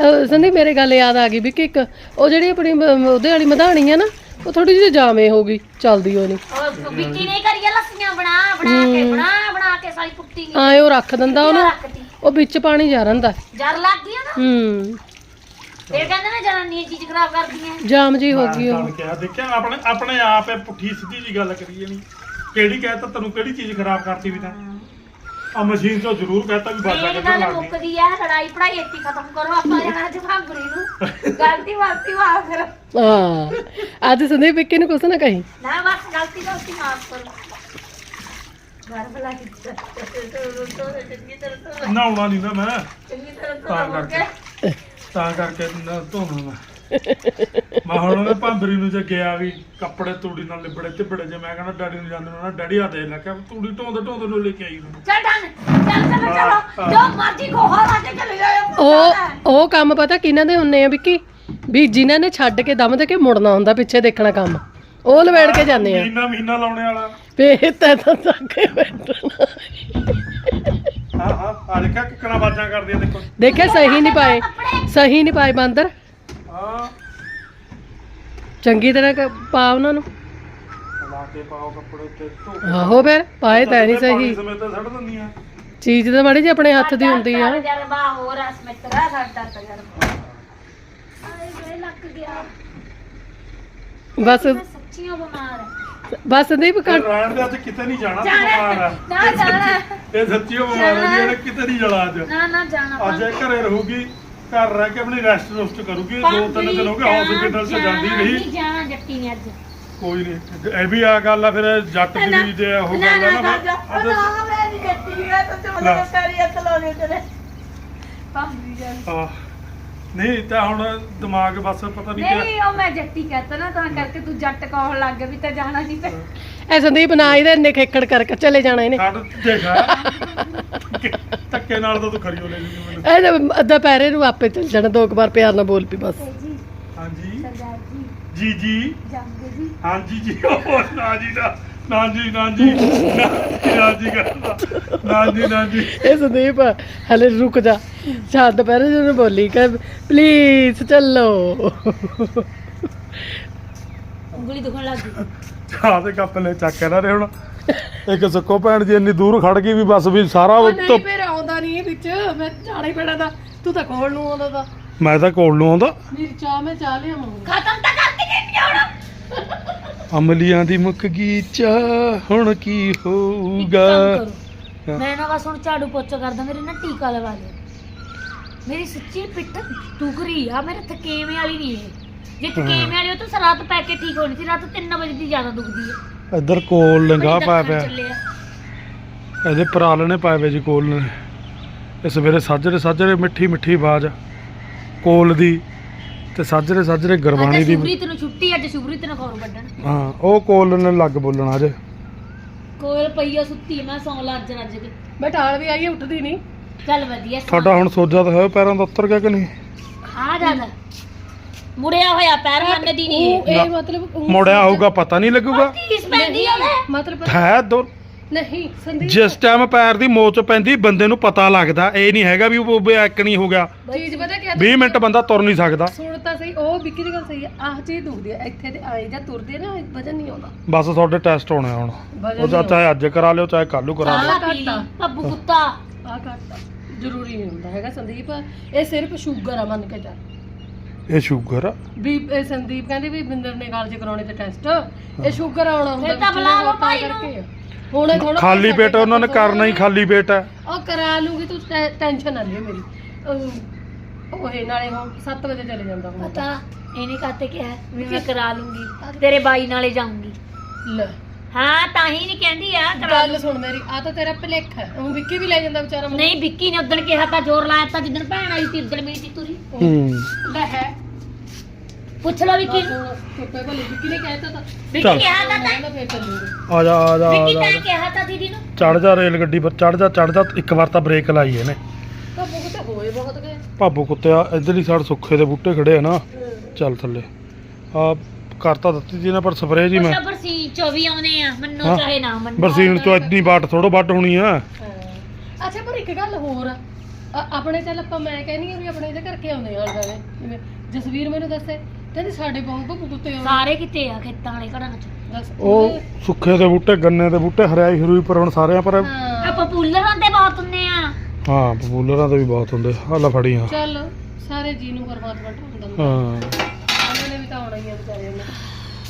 ਅਹ ਸੰਦੀਪ ਮੇਰੇ ਗੱਲ ਯਾਦ ਆ ਗਈ ਵੀ ਕਿ ਇੱਕ ਉਹ ਜਿਹੜੀ ਆਪਣੀ ਮ- ਉਹਦੇ ਵਾਲੀ ਮਧਾਣੀ ਆ ਨਾ ਉਹ ਥੋੜੀ ਜਿਹੀ ਜਾਵੇਂ ਹੋ ਗਈ ਚੱਲਦੀ ਉਹ ਨਹੀਂ। ਉਹ ਵਿੱਕੀ ਨੇ ਕਰੀਏ ਲੱਸੀਆਂ ਬਣਾ ਬਣਾ ਕੇ ਹੂੰ। ਬਣਾ ਬਣਾ ਕੇ ਸਾਰੀ ਕੁੱਤੀ ਨਹੀਂ ਆਏ ਉਹ ਰੱਖ ਦਿੰਦਾ ਉਹਨੂੰ। ਰੱਖਤੀ ਉਹ ਵਿੱਚ ਪਾਣੀ ਜਾ ਰੰਦਾ ਜਰ ਲੱਗ ਗਈ ਨਾ? ਹੂੰ। ਫਿਰ ਕਹਿੰਦੇ ਨੇ ਜਨਾਨੀਆਂ ਚੀਜ਼ ਖਰਾਬ ਕਰਦੀਆਂ। ਜਾਮ ਜੀ ਹੋ ਗਈ ਉਹ। ਗੱਲ ਕਿਹਾ ਦੇਖਿਆ ਆਪਣੇ ਆਪਣੇ ਆਪ ਇਹ ਪੁੱਠੀ ਸਿੱਧੀ ਜੀ ਗੱਲ ਕਰੀ ਜਾਣੀ। ਕਿਹੜੀ ਕਹਿ ਤਾ ਤੈਨੂੰ ਕਿਹੜੀ ਚੀਜ਼ ਖਰਾਬ ਕਰਤੀ ਵੀ ਤਾਂ? ਆ ਮਸ਼ੀਨ ਤੋਂ ਜ਼ਰੂਰ ਕਹਤਾ ਵੀ ਬਾਜਾ ਇਹ ਗੱਲ ਮੁੱਕਦੀ ਆ ਲੜਾਈ ਪੜਾਈ ਇੱਥੇ ਖਤਮ ਕਰੋ ਆਪਾਂ ਜਾਣਾ ਅੱਜ ਭਾਂਗੜੀ ਨੂੰ। ਗਲਤੀ ਮਾਫੀ ਮਾਫ ਕਰੋ। ਹਾਂ ਅੱਜ ਸੰਦੀਪ ਵਿੱਕੀ ਨੂੰ ਕੁਛ ਨਾ ਕਹੀ। ਨਾ ਬਸ ਗਲਤੀ ਗਲਤੀ ਮਾਫ ਕਰੋ। ਘਰ ਬਲਾ ਕੀਤਾ ਚੰਗੀ ਤਰ੍ਹਾਂ ਤੋਂ ਨਹਾਉਣਾ ਨਹੀਂ ਨਾ ਮੈਂ। ਚੰਗੀ ਤਰ੍ਹਾਂ ਤਾਂ ਤੋਂ ਕਰਕੇ। ਤਾਂ ਕਰਕੇ ਨਾ ਧੋਣਾ ਮੈਂ ਮੈਂ ਹੁਣ ਉਹਨੇ ਭਾਂਬਰੀ ਨੂੰ ਜੇ ਗਿਆ ਵੀ ਕੱਪੜੇ ਤੂੜੀ ਨਾਲ ਲਿਬੜੇ ਤਿਬੜੇ ਜੇ ਮੈਂ ਕਹਿੰਦਾ ਡੈਡੀ ਨੂੰ ਜਾਂਦੇ ਨੂੰ ਨਾ ਡੈਡੀ ਆ ਦੇ ਲੈ ਕੇ ਤੂੜੀ ਢੋਂਦੇ ਢੋਂਦੇ ਨੂੰ ਲੈ ਕੇ ਆਈ ਉਹਨੂੰ। ਚੱਲ ਡਨ ਚੱਲ ਚੱਲ ਚਲੋ। ਜੋ ਮਰਜ਼ੀ ਗੋਹਾ ਲਾ ਕੇ ਚਲੇ ਜਾਓ ਉਹ ਉਹ ਕੰਮ ਪਤਾ ਕਿਹਨਾਂ ਦੇ ਹੁੰਨੇ ਆ ਵਿੱਕੀ? ਵੀ ਜਿਨ੍ਹਾਂ ਨੇ ਛੱਡ ਕੇ ਦਮ ਦੇ ਕੇ ਮੁੜਨਾ ਹੁੰਦਾ ਪਿੱਛੇ ਦੇਖਣਾ ਕੰਮ। ਉਹ ਲਵੇੜ ਕੇ ਜਾਂਦੇ ਆ। ਮਹੀਨਾ ਮਹੀਨਾ ਲਾਉਣੇ ਵਾਲਾ। ਫੇ ਤਾਂ ਤਾਂ ਕੇ ਬੈਠਣਾ। ਹਾਂ ਹਾਂ ਆ ਦੇਖਿਆ ਕਿਕਣਾ ਬਾਜਾਂ ਕਰਦੀਆਂ ਦੇਖੋ। ਦੇਖਿਆ ਸਹੀ ਨਹੀਂ ਪਾਏ ਸਹੀ ਨਹੀਂ ਪਾਏ ਬਾਂਦਰ। ਹਾਂ। ਚੰਗੀ ਤਰ੍ਹਾਂ ਕ- ਪਾ ਉਹਨਾਂ ਨੂੰ। ਲਾ ਕੇ ਪਾਓ ਕੱਪੜੇ ਤੇ ਧੋ ਆਹੋ ਫਿਰ ਪਾਏ ਤਾਂ ਨਹੀਂ ਸਹੀ। ਸਮੇਤ ਛੱਡ ਦਿੰਦੀਆਂ ਚੀਜ਼ ਤਾਂ ਮਾੜੀ ਜਿਹੀ ਆਪਣੇ ਹੱਥ ਦੀ ਹੁੰਦੀ ਆ। ਤਜਰਬਾ ਹੋਰ ਅਸ ਮਿੱਤਰਾ ਸਾਡਾ ਤਜਰਬਾ ਆਏ ਵੇ ਲੱਗ ਗਿਆ। ਬਸ ਮੈਂ ਸੱਚੀਓ ਬਿਮਾਰ ਹਾਂ ਬਸ ਸੰਦੀਪ ਕੱਟ ਰਹਿਣ ਦੇ ਅੱਜ ਕਿਤੇ ਨਹੀਂ ਜਾਣਾ ਤੂੰ ਜਾਣਾ ਬਿਮਾਰ ਆ। ਨਾ ਜਾਣਾ ਇਹ ਸੱਚੀ ਉਹ ਬਿਮਾਰ ਆ ਜੀ ਇਹਨੇ ਕਿਤੇ ਨਹੀਂ ਜਾਣਾ ਅੱਜ। ਨਾ ਨਾ ਜਾਣਾ ਅੱਜ ਇਹ ਘਰੇ ਰਹੂਗੀ ਘਰ ਰਹਿ ਕੇ ਆਪਣੀ ਰੈਸਟ ਰੁਸਟ ਕਰੂਗੀ ਦੋ ਤਿੰਨ ਦਿਨ ਹੋ ਗਏ ਹਸਪੀਟਲ ਚ ਜਾਂਦੀ ਨਹੀਂ। ਜਾਣਾ ਜੱਟੀ ਨੇ ਅੱਜ। ਕੋਈ ਨਹੀਂ ਇਹ ਵੀ ਆ ਗੱਲ ਆ ਫਿਰ ਜੱਟ ਦੀ ਜੇ ਉਹ ਨਾ ਗੱਲ ਨਾ ਆ ਨਾ ਨਾ ਮੈਂ ਨਹੀਂ ਜੱਟੀ ਮੈਂ ਤਾਂ ਤੇ ਲੈ। ਮਤਲਬ ਸਾਰੀ ਹੱਥ ਲਾਉਣੇ ਤੇਰੇ। ਭਾਬੀ ਜਾਨ ਆਹ, ਨਹੀਂ ਤਾਂ ਹੁਣ ਦਿਮਾਗ ਬਸ ਪਤਾ ਨਹੀਂ ਕਿ ਨਹੀਂ ਉਹ ਮੈਂ ਜੱਟੀ ਕਹਤਾ ਨਾ ਤਾਂ ਕਰਕੇ ਤੂੰ ਜੱਟ ਕਹਣ ਲੱਗ ਗਿਆ ਵੀ ਤਾਂ ਜਾਣਾ ਨਹੀਂ ਪੈ ਐ ਸੰਦੀਪ ਨਾ ਇਹਦੇ ਇੰਨੇ ਖੇਖੜ ਕਰਕੇ ਚਲੇ ਜਾਣਾ ਇਹਨੇ। ਛੱਡ ਦੇਖਾ ਧੱਕੇ ਨਾਲ ਤਾਂ ਤੂੰ ਖਰੀ ਹੋ ਲੈ ਜੀ ਮੈਨੂੰ ਅੱਧਾ ਪੈਰੇ ਨੂੰ ਆਪੇ ਚੱਲ ਜਾਣਾ ਦੋ ਕੁ ਵਾਰ ਪਿਆਰ ਨਾਲ ਬੋਲ ਪਈ ਬਸ। ਜੀ ਹਾਂਜੀ। ਸਰਦਾਰ ਜੀ। ਜੀ ਜੀ। ਜੀ। ਹਾਂਜੀ ਜੀ ਉਹ ਨਾ ਜੀ ਦਾ। ਨਾ ਜੀ ਨਾ ਜੀ ਨਾ ਜੀ ਕਰਦਾ ਨਾ ਜੀ ਨਾ ਜੀ ਇਹ ਸੰਦੀਪ ਹਲੇ ਰੁਕ ਜਾ। ਛੱਡ ਦੁਪਹਿਰੇ ਜਿਹਨੂੰ ਬੋਲੀ ਕਿ ਪਲੀਜ਼ ਚੱਲੋ। ਉਂਗਲੀ ਦੁਖਣ ਲੱਗ ਗਈ। ਚਾਹ ਦੇ ਕੱਪ ਲੈ ਚੱਕ ਨੇ ਹੁਣ। ਇੱਕ ਸੁੱਕੋ ਭੈਣ ਜੀ ਇੰਨੀ ਦੂਰ ਖੜ ਗਈ ਵੀ ਬਸ ਵੀ ਸਾਰਾ ਨਹੀਂ ਧੁੱਪ- ਫਿਰ ਆਉਂਦਾ ਨਹੀਂ ਵਿੱਚ। ਮੈਂ ਚਾੜੇ ਪੈਣਾ ਦਾ ਤੂੰ ਤਾਂ ਕੋਲ ਨੂੰ ਆਉਂਦਾ ਤਾਂ। ਮੈਂ ਤਾਂ ਕੋਲ ਨੂੰ ਆਉਂਦਾ। ਮੇਰੀ ਚਾਹ ਮੈਂ ਚਾਹ ਲਿਆ ਮੰਗੂ ਖਤਮ ਤਾਂ ਕਰਤੀ ਨਹੀਂ ਹੁਣ ਅਮਲੀਆਂ ਦੀ ਮੁੱਕ ਗਈ ਚਾਹ ਹੁਣ ਕੀ ਹੋਊਗਾ? ਮੈਂ ਨਾ ਬਸ ਹੁਣ ਝਾੜੂ ਪੋਚਾ ਕਰਦਾ ਮੇਰੇ ਨਾ ਟੀਕਾ ਲਵਾ ਲਿਓ ਮੇਰੀ ਸੱਚੀ ਪਿੱਠ ਦੁਖ ਰਹੀ ਆ ਮੇਰੇ ਥਕੇਵੇਂ ਵਾਲੀ ਨਹੀਂ ਇਹ। ਜੇ ਥਕੇਵੇਂ ਵਾਲੀ ਉਹ ਤਾਂ ਰਾਤ ਪੈ ਕੇ ਠੀਕ ਹੋਣੀ ਸੀ ਰਾਤ 3 ਵਜੇ ਦੀ ਜ਼ਿਆਦਾ ਦੁਖਦੀ ਹੈ ਇੱਧਰ ਕੋਲ ਲੰਗਾ ਪਾਇਆ ਪਿਆ। ਇਹਦੇ ਪਰਾਲਣੇ ਪਾਏ ਵੇ ਜੀ ਕੋਲ। ਨੇ ਇਹ ਸਵੇਰੇ ਸਾਜਰੇ ਸਾਜਰੇ ਮਿੱਠੀ ਮਿੱਠੀ ਆਵਾਜ਼ ਕੋਲ ਦੀ ਤੇ ਸਾਜਰੇ ਸਾਜਰੇ ਗਰਬਾਣੀ ਦੀ ਸ਼ੁਭਰੀਤ ਨੂੰ ਛੁੱਟੀ ਅੱਜ ਸ਼ੁਭਰੀਤ ਨੂੰ ਖੌਰ ਵੱਢਣ। ਹਾਂ ਉਹ ਕੋਲ ਨੇ ਲੱਗ ਬੋਲਣਾ ਅੱਜ। ਕੋਲ ਪਈਆ ਸੁੱਤੀ ਮੈਂ ਸੌਂ ਲੱਜ ਰੱਜ ਕੇ ਮੈਂ ਟਾਲ ਵੀ ਆਈ ਹੈ, ਉੱਠਦੀ ਨਹੀਂ। ਚੱਲ ਵਧੀਆ ਸੌਂ। ਤੁਹਾਡਾ ਹੁਣ ਸੋਜਾ ਤਾਂ ਹੈ ਪੈਰਾਂ ਦਾ ਉੱਤਰ ਗਿਆ ਕਿ ਨਹੀਂ? ਆ ਜਾਂਦਾ ਮੁੜਿਆ ਹੋਇਆ ਪੈਰ ਮੰਨਦੀ ਨਹੀਂ। ਉਹ ਇਹ ਮਤਲਬ ਉਹ- ਮੁੜਿਆ ਹੋਊਗਾ ਪਤਾ ਨਹੀਂ ਲੱਗੂਗਾ। ਤੀਸ ਪੈਂਦੀ ਆ ਉਹਦੇ। ਮਤਲਬ ਹੈ ਦੋ ਨਹੀਂ ਸੰਦੀਪ। ਜਿਸ ਟਾਈਮ ਪੈਰ ਦੀ ਮੋਚ ਪੈਂਦੀ ਬੰਦੇ ਨੂੰ ਪਤਾ ਲੱਗਦਾ ਇਹ ਨਹੀਂ ਹੈਗਾ ਵੀ ਉਹ ਐਕ ਨਹੀਂ ਹੋ ਗਿਆ। ਚੀਜ਼ ਪਤਾ ਕੀ 20 ਮਿੰਟ ਬੰਦਾ ਤੁਰ ਨਹੀਂ ਸਕਦਾ। ਸੁਣ ਤਾਂ ਸਹੀ ਉਹ ਵਿੱਕੀ ਦੀ ਗੱਲ ਸਹੀ ਹੈ ਆਹ ਚੀਜ਼ ਦੁਖਦੀ ਹੈ ਇੱਥੇ ਤੇ ਆਏ ਜਾਂ ਤੁਰਦੇ ਆ ਨਾ ਵਜਨ ਨਹੀਂ ਆਉਂਦਾ। ਬਸ ਤੁਹਾਡੇ ਟੈਸਟ ਹੋਣੇ ਆ ਹੁਣ। ਵਜਨ ਉਹ ਜਾਂ ਚਾਹੇ ਅੱਜ ਕਰਾ ਲਿਓ ਚਾਹੇ ਕੱਲ ਨੂੰ ਕਰਾ ਲਿਓ। ਚਾਹ ਪੀ ਲਈ ਪੱਬੂ ਕੁੱਤਾ। ਆ ਘੱਟ ਆ। ਜ਼ਰੂਰੀ ਨਹੀਂ ਹੁੰਦਾ ਹੈਗਾ ਸੰਦੀਪ। ਇਹ ਸਿਰਫ ਸ਼ੂਗਰ ਆ ਮੰਨ ਕੇ ਚੱਲ। ਇਹ ਸ਼ੂਗਰ ਆ? ਵੀ ਇਹ ਸੰਦੀਪ ਕਹਿੰਦੀ ਵੀ ਬਿੰਦਰ ਨੇ ਕਾਲਜ ਕਰਾਉਣੇ ਤੇ ਟੈਸਟ ਇਹ ਸ਼ੂਗਰ ਆਉਣਾ ਹੁੰਦਾ ਫਿਰ ਤਾਂ ਬੁਲਾ ਲਓ ਭਾਈ ਨੂੰ। ਹੁਣ ਇਹ ਥੋੜਾ ਖਾਲੀ ਪੇਟ ਉਹਨਾਂ ਨੇ ਕਰਨਾ ਹੀ ਖਾਲੀ ਪੇਟ ਹੈ। ਉਹ ਕਰਾ ਲੂਗੀ ਤੂੰ ਟੈ- ਟੈਨਸ਼ਨ ਨਾ ਲਈ ਮੇਰੀ। ਉਹ- ਉਹ ਇਹ ਨਾਲੇ ਹੁਣ 7 ਵਜੇ ਚਲੇ ਜਾਂਦਾ ਹੁਣ ਪਤਾ ਇਹਨੇ ਕਾਤੇ ਕਿਹਾ ਵੀ ਮੈਂ ਕਰਾ ਲੂੰਗੀ ਤੇਰੇ ਬਾਈ ਨਾਲੇ ਜਾਊਂਗੀ। ਲੈ। ਹਾਂ ਤਾਂ ਹੀ ਨਹੀਂ ਕਹਿੰਦੀ ਆ ਕਰਾ ਗੱਲ ਸੁਣ ਮੇਰੀ ਆ ਤਾਂ ਤੇਰਾ ਭਲੇਖ ਹੈ। ਉਹ ਵਿੱਕੀ ਵੀ ਲੈ ਜਾਂਦਾ ਵਿਚਾਰਾ ਮੈਨੂੰ। ਨਹੀਂ ਵਿੱਕੀ ਨੇ ਉਦੋਂ ਕਿਹਾ ਤਾਂ ਜ਼ੋਰ ਲਾਇਆ ਤਾਂ ਜਿੱਦਣ ਭੈਣ ਆਈ ਸੀ ਉਦੋਂ ਮੇਰੀ ਸੀ ਤੁਰੀ ਹੂੰ। ਲੈ ਹੈ। ਪੁੱਛ ਲਓ ਵਿੱਕੀ ਨੂੰ। ਟੁੱਟੇ ਭਲੇ ਵਿੱਕੀ ਨੇ ਕਹਿਤਾ ਤਾਂ ਵਿੱਕੀ ਚੱਲ। ਕਿਹਾ ਤਾਂ ਤਾਂ। ਕਹਿੰਦਾ ਫੇਰ ਚੱਲੂਗੇ ਆ ਜਾ ਆ ਜਾ ਆ ਵਿੱਕੀ ਜਾ ਤਾਂ ਕਿਹਾ ਤਾਂ ਦੀਦੀ ਨੂੰ। ਚੜ ਜਾ ਰੇਲ ਗੱਡੀ ਪਰ ਚੜ ਜਾ ਚੜ ਜਾ ਇੱਕ ਵਾਰ ਤਾਂ ਬ੍ਰੇਕ ਲਾਈ ਇਹਨੇ। ਤਾਂ ਬਹੁਤ ਹੋਏ ਬਹੁਤ ਗਏ। ਭਾਬੂ ਕੁੱਤਿਆ ਇਧਰਲੀ ਸਾਈਡ ਸੁੱਖੇ ਦੇ ਬੂਟੇ ਖੜੇ ਆ ਨਾ। ਚੱਲ ਥੱਲੇ। ਆ ਕਰਤਾ ਦਿੱਤੀ ਸੀ ਨਾ ਪਰ ਸਪਰੇਅ ਜੀ ਮੈਂ। ਕੁਛ ਬਰਸੀ 24 ਆਉਨੇ ਆ। ਮੰਨੋ ਹਾਂ। ਚਾਹੇ ਨਾ ਮੰਨੋ। ਬਰਸੀਨ ਚੋਂ ਇੰਨੀ ਬਾਟ ਥੋੜੋ ਵੱਢ ਹੋਣੀ ਆ। ਹਾਂ। ਅੱਛਾ ਪਰ ਇੱਕ ਗੱਲ ਹੋਰ ਆ। ਆਪਣੇ ਚੱਲ ਆਪਾਂ ਮੈਂ ਕਹਿੰਦੀ ਆ ਵੀ ਆਪਣੇ ਇਹਦੇ ਕਰਕੇ ਆਉਂਦੇ ਆ ਜਿਵੇਂ ਜਸਵੀਰ ਮੈਨੂੰ ਦੱਸੇ ਕਹਿੰਦੀ ਸਾਡੇ ਬਹੁਤ ਕੁੱਤੇ ਆਉਂਦੇ ਸਾਰੇ ਕਿਤੇ ਆ ਖੇਤਾਂ ਵਾਲੇ ਘਰਾਂ ਚ। ਦੱਸ ਉਹ ਸੁੱਖੇ ਦੇ ਬੂਟੇ ਗੰਨੇ ਦੇ ਬੂਟੇ ਹਰਿਆਈ ਹਰੂਈ ਪਰ ਹੁਣ ਸਾਰਿਆਂ ਪਰ ਹਾਂ। ਆਪਾਂ ਪੂਲਰਾਂ ਤੇ ਬਹੁਤ ਹੁੰਨੇ ਆ। ਹਾਂ ਪਪੂਲਰਾਂ ਦੇ ਵੀ ਬਹੁਤ ਹੁੰਦੇ ਹਲਾ ਫੜੀਆਂ। ਚੱਲ ਸਾਰੇ ਜੀ ਨੂੰ ਪਰਮਾਤਮਾ ਢਾਉਂਦਾ ਹਾਂ। ਉਹਨਾਂ ਨੇ ਵੀ ਤਾਂ ਆਉਣਾ ਹੀ ਆ ਵਿਚਾਰਿਆਂ ਨੇ।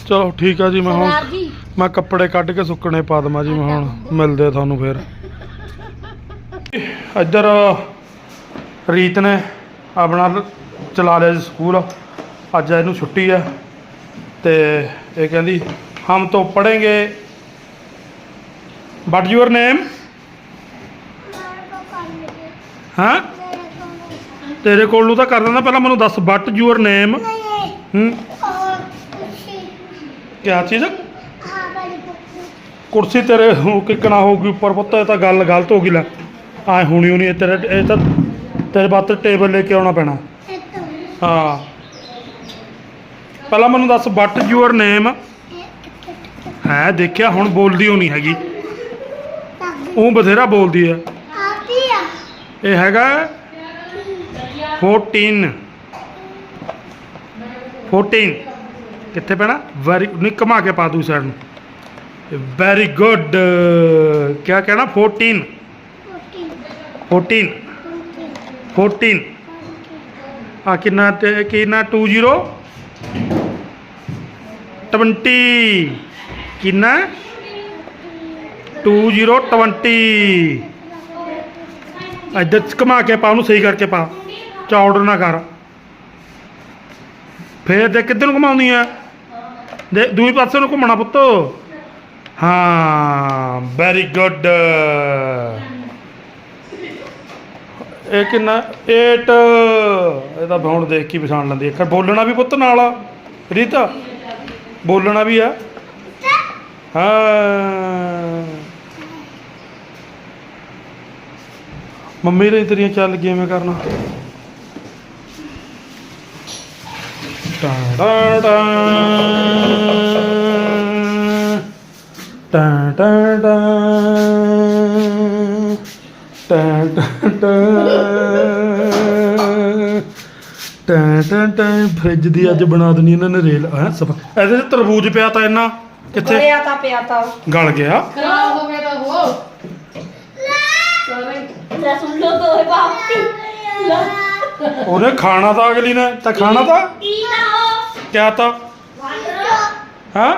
ਚਲੋ ਠੀਕ ਆ ਜੀ ਮੈਂ ਹੁਣ ਸਰਦਾਰ ਜੀ। ਮੈਂ ਕੱਪੜੇ ਕੱਢ ਕੇ ਸੁੱਕਣੇ ਪਾ ਦਵਾਂ ਜੀ ਮੈਂ ਹੁਣ ਮਿਲਦੇ ਆ ਤੁਹਾਨੂੰ ਫੇਰ। ਇੱਧਰ ਰੀਤ ਨੇ ਆਪਣਾ ਚਲਾ ਲਿਆ ਜੀ ਸਕੂਲ। ਅੱਜ ਇਹਨੂੰ ਛੁੱਟੀ ਆ ਤੇ ਇਹ ਕਹਿੰਦੀ ਹਮ ਤੋਂ ਪੜ੍ਹेंगे ਵਟ ਯੂਅਰ ਨੇਮ ਹਾਂ? ਤੇਰੇ ਕੋਲ ਨੂੰ ਤਾਂ ਕਰ ਦਿੰਦਾ ਪਹਿਲਾਂ ਮੈਨੂੰ ਦੱਸ ਵਟ ਯੂਅਰ ਨੇਮ ਹੂੰ। ਕਿਆ ਚੀਜ਼? ਕੁਰਸੀ ਤੇਰੇ ਹੋ ਕਿੱਕਣਾ ਹੋਊਗੀ ਉੱਪਰ ਪੁੱਤ ਇਹ ਤਾਂ ਗੱਲ ਗਲਤ ਹੋ ਗਈ ਲੈ। ਆਏ ਹੋਣੀ ਹੋਣੀ ਇਹ ਤੇਰੇ ਇਹ ਤਾਂ ਤੇਰੇ ਬਾਤ ਟੇਬਲ ਲੈ ਕੇ ਆਉਣਾ ਪੈਣਾ। ਹਾਂ। ਪਹਿਲਾਂ ਮੈਨੂੰ ਦੱਸ ਵਟ ਯੂਅਰ ਨੇਮ ਹੈ ਦੇਖਿਆ ਹੁਣ ਬੋਲਦੀ ਹੋਣੀ ਹੈਗੀ। ਉਹ ਬਥੇਰਾ ਬੋਲਦੀ ਹੈ। ਇਹ ਹੈਗਾ 14 14 ਕਿੱਥੇ ਪੈਣਾ? ਵੈਰੀ ਨਹੀਂ ਘਮਾ ਕੇ ਪਾ ਦੂ ਸਾਈਡ ਨੂੰ। ਵੈਰੀ ਗੁੱਡ ਕਿਆ ਕਹਿਣਾ? 14 14 14 ਆ ਕਿੰਨਾ ਤੇ ਕਿੰਨਾ? 20 20 ਕਿੰਨਾ 2020 ਇੱਧਰ ਘਮਾ ਕੇ ਪਾ, ਉਹਨੂੰ ਸਹੀ ਕਰਕੇ ਪਾ। ਚੌੜ ਨਾ ਕਰ। ਫੇਰ ਦੇ ਕਿੱਧਰ ਨੂੰ ਘੁਮਾਉਣੀ ਆ ਦੇ, ਦੂਜੇ ਪਾਸੇ ਨੂੰ ਘੁੰਮਣਾ ਪੁੱਤ। ਹਾਂ ਵੈਰੀ ਗੁੱਡ ਇਹ ਕਿੰਨਾ 8 ਇਹਦਾ ਹੁਣ ਦੇਖ ਕੇ ਪਛਾਣ ਲੈਂਦੀ ਹੈ ਬੋਲਣਾ ਵੀ ਪੁੱਤ ਨਾਲ ਆ ਰੀਤਾ ਬੋਲਣਾ ਵੀ ਆ। ਹਾਂ। ਮੰਮੀ ਦੇ ਤੇਰੀਆਂ ਚੱਲ ਗਈਆਂ ਮੈਂ ਕਰਨਾ। ਟਾ ਡਾ ਡਾ ਟਾਂ ਟਾਂ। ਟਾਂ ਟਾਂ ਟਾਂ। ਟਾਂ ਫ੍ਰਿਜ ਦੀ ਅੱਜ ਬਣਾ ਦੇਣੀ ਇਹਨਾਂ ਨੇ ਰੇਲ ਹੈ ਸਫਾ ਇਹਦੇ ਚ ਤਰਬੂਜ ਪਿਆ ਤਾਂ ਇੰਨਾ ਕਿੱਥੇ? ਬੜਿਆ ਤਾਂ ਪਿਆ ਤਾਂ। ਗਲ ਗਿਆ। ਖਰਾਬ ਹੋ ਗਿਆ ਤਾਂ ਉਹ। ਸਾਰੇ ਲੈ ਸੁਣ ਲੋ ਤੋਏ ਬਾਪੀ ਉਹਨੇ ਖਾਣਾ ਤਾਂ ਅਗਲੀ ਨੇ ਤਾਂ ਖਾਣਾ ਤਾਂ? ਕੀ ਨਾ ਹੋ ਕਿਆ ਤਾਂ? ਹਾਂ?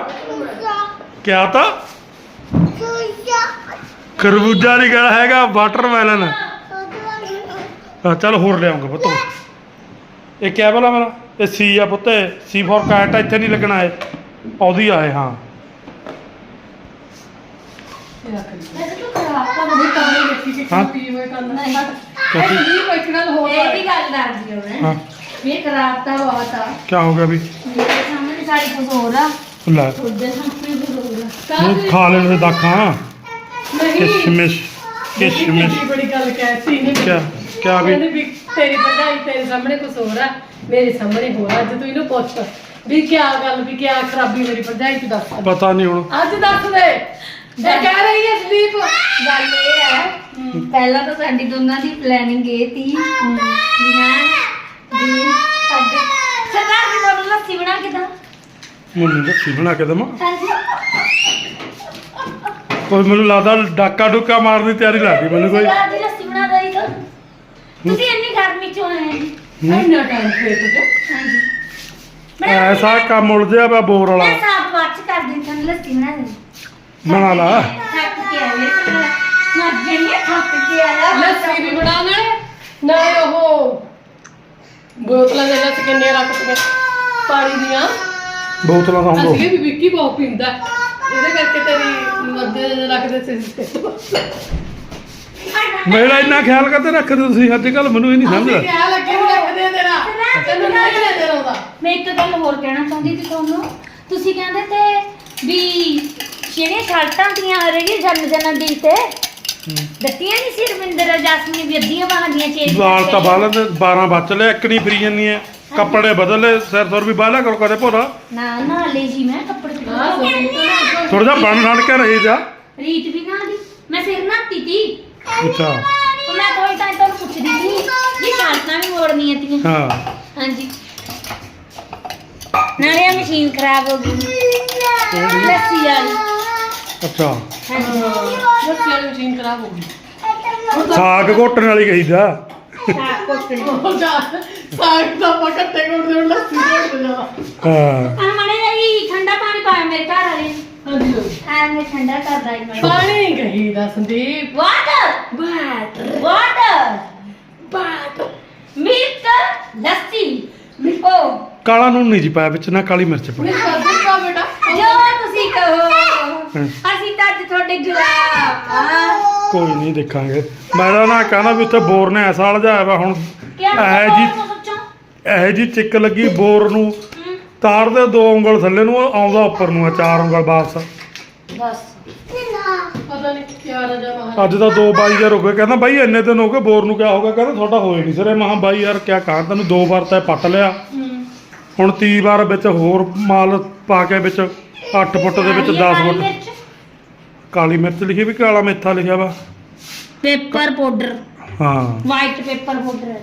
ਕਿਆ ਤਾਂ? ਖਰਬੂਜਾ ਨਹੀਂ ਕਹਿਣਾ ਹੈਗਾ ਵਾਟਰਮੈਲਨ ਹਾਂ ਚੱਲ ਹੋਰ ਲਿਆਉਂਗਾ ਪੁੱਤ। ਇਹ ਕੈਬਲ ਆ ਮੇਰਾ ਇਹ ਸੀ ਆ ਪੁੱਤੇ ਸੀ ਫੋਰ ਇੱਥੇ ਨਹੀਂ ਲੱਗਣਾ ਇਹ। ਆਉਦੀ ਆ ਹਾਂ। ਹਾਂ। ਹੋ। ਗਿਆ ਵੀ? ਮੇਰੇ ਸਾਹਮਣੇ ਸਾਰੀ ਕੁਝ ਹੋ ਰਹਾ ਲੈ। ਖਾ ਲੈਣ ਦੇ ਦਾਖਾਂ। ਕਿਸ਼ਮਿਸ਼ ਕਿਸ਼ਮਿਸ਼ ਕਿੰਨੀ ਬੜੀ ਗੱਲ ਕਹਿਤੀ ਨੇ ਕਿਆ ਕਿਆ ਵੀ? ਕਹਿੰਦੀ ਵੀ ਤੇਰੀ ਭਰਜਾਈ ਤੇਰੇ ਸਾਹਮਣੇ ਕੁਝ ਹੋਰ ਆ ਮੇਰੇ ਸਾਹਮਣੇ ਹੋਰ ਆ ਅੱਜ ਤੂੰ ਇਹਨੂੰ ਪੁੱਛ ਵੀ ਕਿਆ ਗੱਲ ਵੀ ਕਿਆ ਖਰਾਬੀ ਮੇਰੀ ਭਰਜਾਈ ਤੂੰ ਦੱਸ। ਪਤਾ ਨਹੀਂ ਹੁਣ। ਅੱਜ ਦੱਸ ਦੇ। ਇਹ ਕਹਿ ਰਹੀ ਹੈ ਸੰਦੀਪ। ਗੱਲ ਇਹ ਹੈ ਪਹਿਲਾਂ ਤਾਂ ਸਾਡੀ ਦੋਨਾਂ ਦੀ ਪਲੈਨਿੰਗ ਇਹ ਸੀ ਵੀ ਮੈਂ ਵੀ ਸਾਡੇ ਸਰਦਾਰ ਦੀ ਤੁਹਾਨੂੰ ਲੱਸੀ ਬਣਾ ਕੇ ਦਾਂ ਮੈਨੂੰ ਲੱਸੀ ਬਣਾ ਕੇ ਦਮਾ ਹਾਂਜੀ। ਕੋਈ ਮੈਨੂੰ ਲੱਗਦਾ ਡਾਕਾ ਡੁੱਕਾ ਮਾਰਨ ਦੀ ਤਿਆਰੀ ਲੱਗਦੀ ਮੈਨੂੰ ਕੋਈ ਸਰਦਾਰ ਦੀ ਲੱਸੀ ਬਣਾ ਦਈ ਤਾਂ ਤੁਸੀਂ ਇੰਨੀ ਗਰਮੀ ਚ ਹੋਏ ਆ ਜੀ। ਹੂੰ? ਇੰਨਾ ਟਾਈਮ ਫੇਰ ਤੁਝੇ ਹਾਂਜੀ। ਬਣਾ ਐਸਾ ਕੰਮ ਉਲਝਿਆ ਪਿਆ ਬੋਰ ਵਾਲਾ। ਮੈਂ ਸਾਫ਼ ਬਾਅਦ ਚ ਕਰ ਦਿੰਦੀ ਤੁਹਾਨੂੰ ਲੱਸੀ ਬਣਾ ਦੇ ਬਣਾ ਲਾ। ਥੱਕ ਕੇ ਆਇਆ ਮੈਂ ਜਿਹੜੀ ਥੱਕ ਕੇ ਆਇਆ। ਲੱਸੀ ਵੀ ਬਣਾ ਨਾਲੇ ਨਾਲੇ ਉਹ ਬੋਤਲਾਂ ਦੇ ਲੱਸ ਕਿੰਨੇ ਰੱਖਤੀਆਂ ਪਾਣੀ ਦੀਆਂ। ਬੋਤਲਾਂ ਦਾ। ਅਸੀਂ ਹੁੰਦੋ ਵੀ ਵਿੱਕੀ ਬਹੁਤ ਪੀਂਦਾ। ਇਹਦੇ ਕਰਕੇ ਤੇਰੀ ਮੱਦੇ ਰੱਖਦੇ ਸੀ। ਮੇਰਾ ਇੰਨਾ ਖਿਆਲ ਕਰਦੇ ਰੱਖਦੇ ਤੁਸੀਂ? ਅੱਜ ਕੱਲ ਮੈਨੂੰ ਇਹ ਨਹੀਂ ਸਮਝਦਾ। ਕਿਆ ਲੱਗੇ ਵੀ ਰੱਖਦੇ ਆ ਤੇਰਾ। ਤੈਨੂੰ ਨਹੀਂ ਲੈਂਦੇ ਰਹਦਾ ਮੈਂ ਇੱਕ ਗੱਲ ਹੋਰ ਕਹਿਣਾ ਚਾਹੁੰਦੀ ਸੀ ਤੁਹਾਨੂੰ। ਤੁਸੀਂ ਕਹਿੰਦੇ ਤੇ ਵੀ ਜਿਹੜੀਆਂ ਸ਼ਰਟਾਂ ਦੀਆਂ ਹਰੇਗੀ ਜਨਮ ਜਨਮ ਦੀ ਤੇ ਦਿੱਤੀਆਂ ਨਹੀਂ ਸੀ ਰਵਿੰਦਰ ਜਾਸਮੀ ਵੀ ਅੱਧੀਆਂ ਬਾਹਾਂ ਦੀਆਂ ਚੇਂਜ ਵਾਲ ਤਾਂ ਬਾਲਾਂ ਦੇ 12 ਬਚ ਲਏ ਇੱਕ ਨਹੀਂ ਫਰੀ ਜਾਂਦੀ ਹੈ ਕੱਪੜੇ ਬਦਲੇ ਸਿਰ ਸੁਰ ਵੀ ਬਾਲਾ ਕਰੋ ਕਦੇ ਭੋਰਾ। ਨਾ ਨਾ ਲੈ ਜੀ ਮੈਂ ਕੱਪੜੇ ਹਾਂ ਸੋਚੀ ਤਾਂ ਥੋੜਾ ਜਿਹਾ ਬਣ ਠਣ ਕੇ ਰਹੀ ਜਾ ਰੀਤ ਵੀ ਨਾ ਦੀ ਮੈਂ ਸਿਰ ਨਾਤੀ ਤੀ। ਅੱਛਾ। ਉਹ ਮੈਂ ਕੋਈ ਤਾਂ ਤੁਹਾਨੂੰ ਪੁੱਛਦੀ ਸੀ ਜੀ ਸ਼ਰਟਾਂ ਵੀ ਮੋੜਨੀਆਂ ਤੀਆਂ। ਹਾਂ। ਹਾਂਜੀ। ਨਾਲੇ ਆ ਮਸ਼ੀਨ ਖਰਾਬ ਹੋ ਗਈ। ਲੱਸੀ ਵਾਲੀ। ਅੱਛਾ। ਹਾਂਜੀ। ਵਾਲੀ ਮਸ਼ੀਨ ਖਰਾਬ ਹੋ ਗਈ। ਸਾਗ ਘੋਟਣ ਵਾਲੀ ਕਹੀਦਾ। ਸਾਗ ਦਾ ਕੋਲ ਦੇ ਲੱਸੀ ਦੇ ਜਾ। ਹਾਂ। ਆ ਮੜੇ ਰਹੀ ਠੰਡਾ ਪਾਣੀ ਪਾਇਆ ਮੇਰੇ ਘਰ ਵਾਲੇ ਨੇ। ਹਾਂਜੀ ਹਾਂਜੀ। ਆ ਮੈਂ ਠੰਡਾ ਕਰਦਾ ਹੀ ਮੈਂ ਪਾਣੀ ਕਹੀ ਦਾ ਸੰਦੀਪ। ਵਾਟਰ ਬਾਤ ਵਾਟਰ ਬਾਤ ਮਿਲਕ ਲੱਸੀ। ਮਿਲਕੋ ਕਾਲਾ ਨੂਨ ਨਹੀਂ ਜੀ ਪਾਇਆ ਵਿੱਚ ਨਾ ਕਾਲੀ ਮਿਰਚ ਪਾਈ। ਕਾ ਬੇਟਾ। ਜੋ ਤੁਸੀਂ ਕਹੋ। ਹਾਂ। ਅਸੀਂ ਤਾਂ ਅੱਜ ਤੁਹਾਡੇ ਗੁਲਾਬ। ਆ ਕੋਈ ਨਹੀਂ ਦੇਖਾਂਗੇ। ਮੈਂ ਤਾਂ ਨਾ ਕਹਿੰਦਾ ਵੀ ਉੱਥੇ ਬੋਰ ਨੇ ਐਸਾ ਅਲਝਾਇਆ ਵਾ ਹੁਣ। ਇਹ ਜੀ ਇਹ ਜੀ ਚਿੱਕ ਲੱਗੀ ਬੋਰ ਨੂੰ। ਤਾਰ ਦੇ ਦੋ ਉਂਗਲ ਥੱਲੇ ਨੂੰ ਆਉਂਦਾ ਉੱਪਰ ਨੂੰ ਆ ਚਾਰ ਉਂਗਲ ਵਾਪਸ। ਬਸ। ਪਤਾ ਨਹੀਂ ਕਿਆ ਰਜਾ ਮਹਾਰਾਜ। ਅੱਜ ਤਾਂ ਦੋ ਬਾਈ ਯਾਰ ਹੋ ਗਏ। ਕਹਿੰਦਾ ਬਾਈ ਇੰਨੇ ਦਿਨ ਹੋ ਗਏ ਬੋਰ ਨੂੰ ਕਿਆ ਹੋ ਗਿਆ? ਕਹਿੰਦਾ ਤੁਹਾਡਾ ਹੋਏ ਨਹੀਂ ਸਰੇ। ਮਹਾ ਬਾਈ ਯਾਰ ਕਿਆ ਕਹਾਂ? ਤੈਨੂੰ ਦੋ ਵਾਰ ਤਾਂ ਇਹ ਪੱਟ ਲਿਆ। ਹੁਣ ਤੀ ਵਾਰ ਵਿੱਚ ਹੋਰ ਮਾਲ ਪਾ ਕੇ ਵਿੱਚ 8 ਫੁੱਟ ਦੇ ਵਿੱਚ 10 ਕਾਲੀ ਫੁੱਟ। ਕਾਲੀ ਮਿਰਚ ਲਿਖੀ ਵੀ ਕਾਲਾ ਮੇਥਾ ਲਿਖਿਆ ਵਾ। Pepper powder. ਹਾਂ। White pepper powder.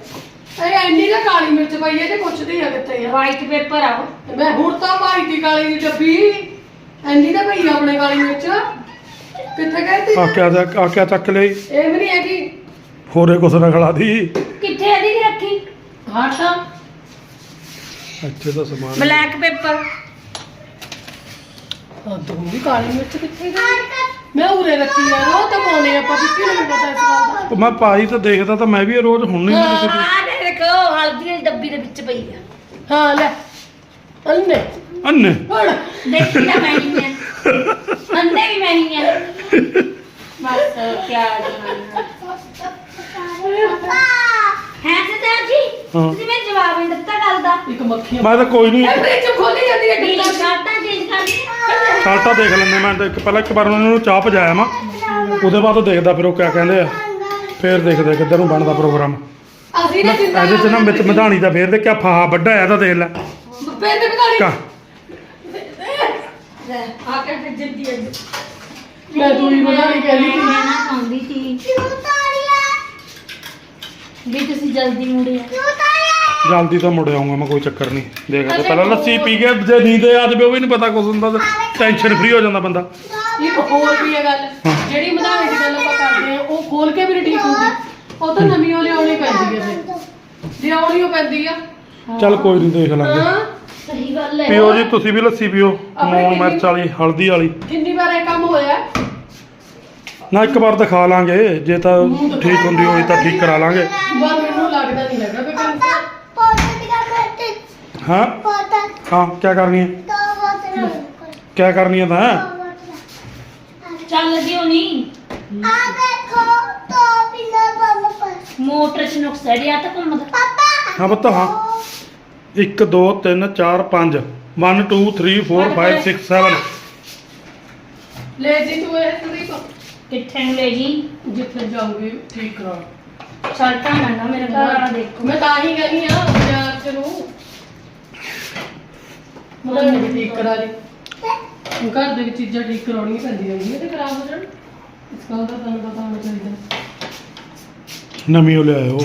ਇਹ ਐਨੀ ਨਾ ਕਾਲੀ ਮਿਰਚ ਪਾਈ ਹੈ ਤੇ ਪੁੱਛਦੀ ਆ ਕਿੱਥੇ ਆ। ਵਾਈਟ ਪੇਪਰ ਆ। ਉਹ। ਮੈਂ ਹੁਣ ਤਾਂ ਭਾਈ ਦੀ ਕਾਲੀ ਦੀ ਡੱਬੀ। ਐਨੀ ਨਾ ਪਈ ਆ ਆਪਣੇ ਕਾਲੀ ਮਿਰਚ। ਕਿੱਥੇ ਗਈ ਤੀ? ਆ ਕਿਆ ਜਾ- ਆ ਕਿਆ ਚੱਕ ਲਈ। ਇਹ ਵੀ ਨਹੀਂ ਹੈ ਕਿ ਹੋਰੇ ਕੁਛ ਨਾ ਖਲਾ ਦੀ। ਕਿੱਥੇ ਇਹਦੀ ਵੀ ਰੱਖੀ? ਇੱਥੇ ਤਾਂ ਸਮਾਨ ਬਲੈਕ ਪੇਪਰ। ਹਾਂ ਤੂੰ ਵੀ ਕਾਲੀ ਮਿਰਚ ਕਿੱਥੇ ਗਈ? ਮੈਂ ਉਰੇ ਰੱਖੀ ਆ ਉਹ ਤਾਂ ਪਾਉਣੇ ਆਪਾਂ ਵਿੱਕੀ ਨੂੰ ਨੀ ਪਤਾ ਇਸ ਗੱਲ ਦਾ। ਮੈਂ ਪਾਈ ਤਾਂ ਦੇਖਦਾ ਤਾਂ ਮੈਂ ਵੀ ਇਹ ਰੋਜ਼ ਹੁਣ ਨਹੀਂ ਦੇਖਦੀ। ਆ ਦੇਖੋ ਹਲਦੀ ਦੀ ਡੱਬੀ ਦੇ ਵਿੱਚ ਪਈ ਆ। ਹਾਂ ਲੈ। ਅੰਨੇ। ਅੰਨੇ। ਹੁਣ। ਦੇਖੀ ਨਾ ਮੈਂ ਹੀ ਆ। ਅੰਦੇ ਵੀ ਮੈਂ ਹੀ ਆ। ਬਸ ਕਿਆ ਜਨਾਨਾ ਹੈ ਸਰਦਾਰ ਜੀ ਹਾਂ। ਤੁਸੀਂ ਮੈਨੂੰ ਜਵਾਬ ਨਹੀਂ ਦਿੱਤਾ ਗੱਲ ਦਾ। ਇੱਕ ਮੱਖੀ ਮੈਂ ਤਾਂ ਕੋਈ ਨਹੀਂ। ਇਹ ਫ੍ਰਿਜ ਖੋਲੀ ਜਾਂਦੀ ਹੈ ਡੀ ਢਿੱਲਾ ਸ਼ਰਟਾਂ ਚੇਂਜ ਕਰਨੀ ਸ਼ਰਟਾਂ ਦੇਖ ਲੈਂਦੇ ਮੈਂ ਇੱਕ ਪਹਿਲਾਂ ਇੱਕ ਵਾਰ ਉਹਨਾਂ ਨੂੰ ਚਾਹ ਪਜਾਇਆ ਮੈਂ। ਉਹਦੇ ਬਾਅਦ ਦੇਖਦਾ ਫਿਰ ਉਹ ਕਿਆ ਕਹਿੰਦੇ ਆ। ਫੇਰ ਦੇਖਦੇ ਕਿੱਧਰ ਨੂੰ ਬਣਦਾ ਪ੍ਰੋਗਰਾਮ। ਅਸੀਂ ਨਾ ਜਿੰਦਾ ਇਹਦੇ ਚ ਨਾ ਵਿੱਚ ਮਧਾਣੀ ਦਾ ਫੇਰ ਤੇ ਕਿਆ ਫਾਹਾ ਵੱਡਾ ਆ ਤਾਂ ਦੇਖ ਲੈ। ਪੈਰ ਤੇ ਬਤਾਲੀ ਕਾ? ਆ ਕੇ ਤੇ ਜਿੱਦੀ ਅੱਜ ਮੈਂ ਦੂਈ ਬਣਾਣੀ ਕਹਿੰਦੀ ਸੀ ਮੈਂ ਨਾ ਖਾਂਦੀ ਸੀ। ਵੀ ਤੁਸੀਂ ਜਲਦੀ ਮੁੜੇ ਆ। ਜਲਦੀ ਤਾਂ ਮੁੜ ਆਉਂਗਾ ਮੈਂ ਕੋਈ ਚੱਕਰ ਨਹੀਂ। ਦੇਖਦੇ ਪਹਿਲਾਂ ਲੱਸੀ ਪੀ ਕੇ ਜੇ ਨੀਂਦ ਆ ਜਾਵੇ ਉਹ ਵੀ ਨਹੀਂ ਪਤਾ ਕੁਛ ਹੁੰਦਾ ਟੈਨਸ਼ਨ ਫ੍ਰੀ ਹੋ ਜਾਂਦਾ ਬੰਦਾ। ਇੱਕ ਹੋਰ ਵੀ ਹੈ ਗੱਲ ਜਿਹੜੀ ਮਧਾਣੀ ਦੀ ਗੱਲ ਆਪਾਂ ਕਰਦੇ ਆ ਉਹ ਖੋਲ ਕੇ ਵੀ ਨਹੀਂ ਠੀਕ ਹੁੰਦੀ ਉਹ ਤਾਂ ਨਵੀਂ ਉਹ ਲਿਆਉਣੀ ਪੈਂਦੀ ਹੈ ਫਿਰ। ਲਿਆਉਣੀ ਓ ਪੈਂਦੀ ਆ। ਚੱਲ ਕੋਈ ਨਹੀਂ ਦੇਖ ਲਾਂਗੇ। ਹਾਂ। ਸਹੀ ਗੱਲ ਹੈ। ਪੀਓ ਜੀ ਤੁਸੀਂ ਵੀ ਲੱਸੀ ਪੀਓ ਲੂਣ ਮਿਰਚ ਵਾਲੀ ਹਲਦੀ ਵਾਲੀ। ਕਿੰਨੀ ਵਾਰ ਇਹ ਕੰਮ ਹੋਇਆ? ਨਾ ਇੱਕ ਵਾਰ ਦਿਖਾ ਲਾਂਗੇ ਜੇ ਤਾਂ ਠੀਕ ਹੁੰਦੀ ਹੋਈ ਤਾਂ ਠੀਕ ਕਰਾ ਲਾਂਗੇ। ਪਰ ਮੈਨੂੰ ਲੱਗਦਾ ਨਹੀਂ ਹੈਗਾ ਵੀ ਕੰਮ। ਹਾਂ? ਹਾਂ ਕੀ ਕਰਨੀ ਹੈ? ਕੀ ਕਰਨੀ ਹੈ ਤਾਂ ਚੱਲ ਦਿਓ ਨਹੀਂ ਮੋਟਰ ਚ ਨੁਕਸ ਹੈ ਰਿਆ ਤਾਂ ਘੁੰਮਦਾ। ਹਾਂ ਬੱਤਾ ਹਾਂ। 1 2 3 4 5 1 2 3 4 5 6 7 ਲੈ ਜੀ ਤੂੰ ਇਹ ਸੰਦੀਪ ਕਿੱਥੇ ਨੂੰ ਲੈ ਜੀ? ਜਿੱਥੇ ਜਾਊਗੀ ਠੀਕ ਕਰਾ। ਛੱਡਾਂ ਨਾ ਨਾ ਮੇਰੇ ਘਰ ਆ ਦੇਖੋ। ਮੈਂ ਤਾਂ ਹੀ ਕਹਿੰਦੀ ਆ ਬਾਜ਼ਾਰ ਚ ਨੂੰ। ਮੈਂ ਵੀ ਠੀਕ ਕਰਾ ਲਈ। ਹੁਣ ਘਰ ਦੇ ਵਿੱਚ ਚੀਜ਼ਾਂ ਠੀਕ ਕਰਾਉਣੀਆਂ ਪੈਂਦੀਆਂ ਹੁੰਦੀਆਂ ਤੇ ਖਰਾਬ ਹੋ ਜਾਣ। ਇਸ ਗੱਲ ਦਾ ਤੁਹਾਨੂੰ ਪਤਾ ਹੋਣਾ ਚਾਹੀਦਾ। ਨਵੀਂ ਉਹ ਲਿਆਇਓ।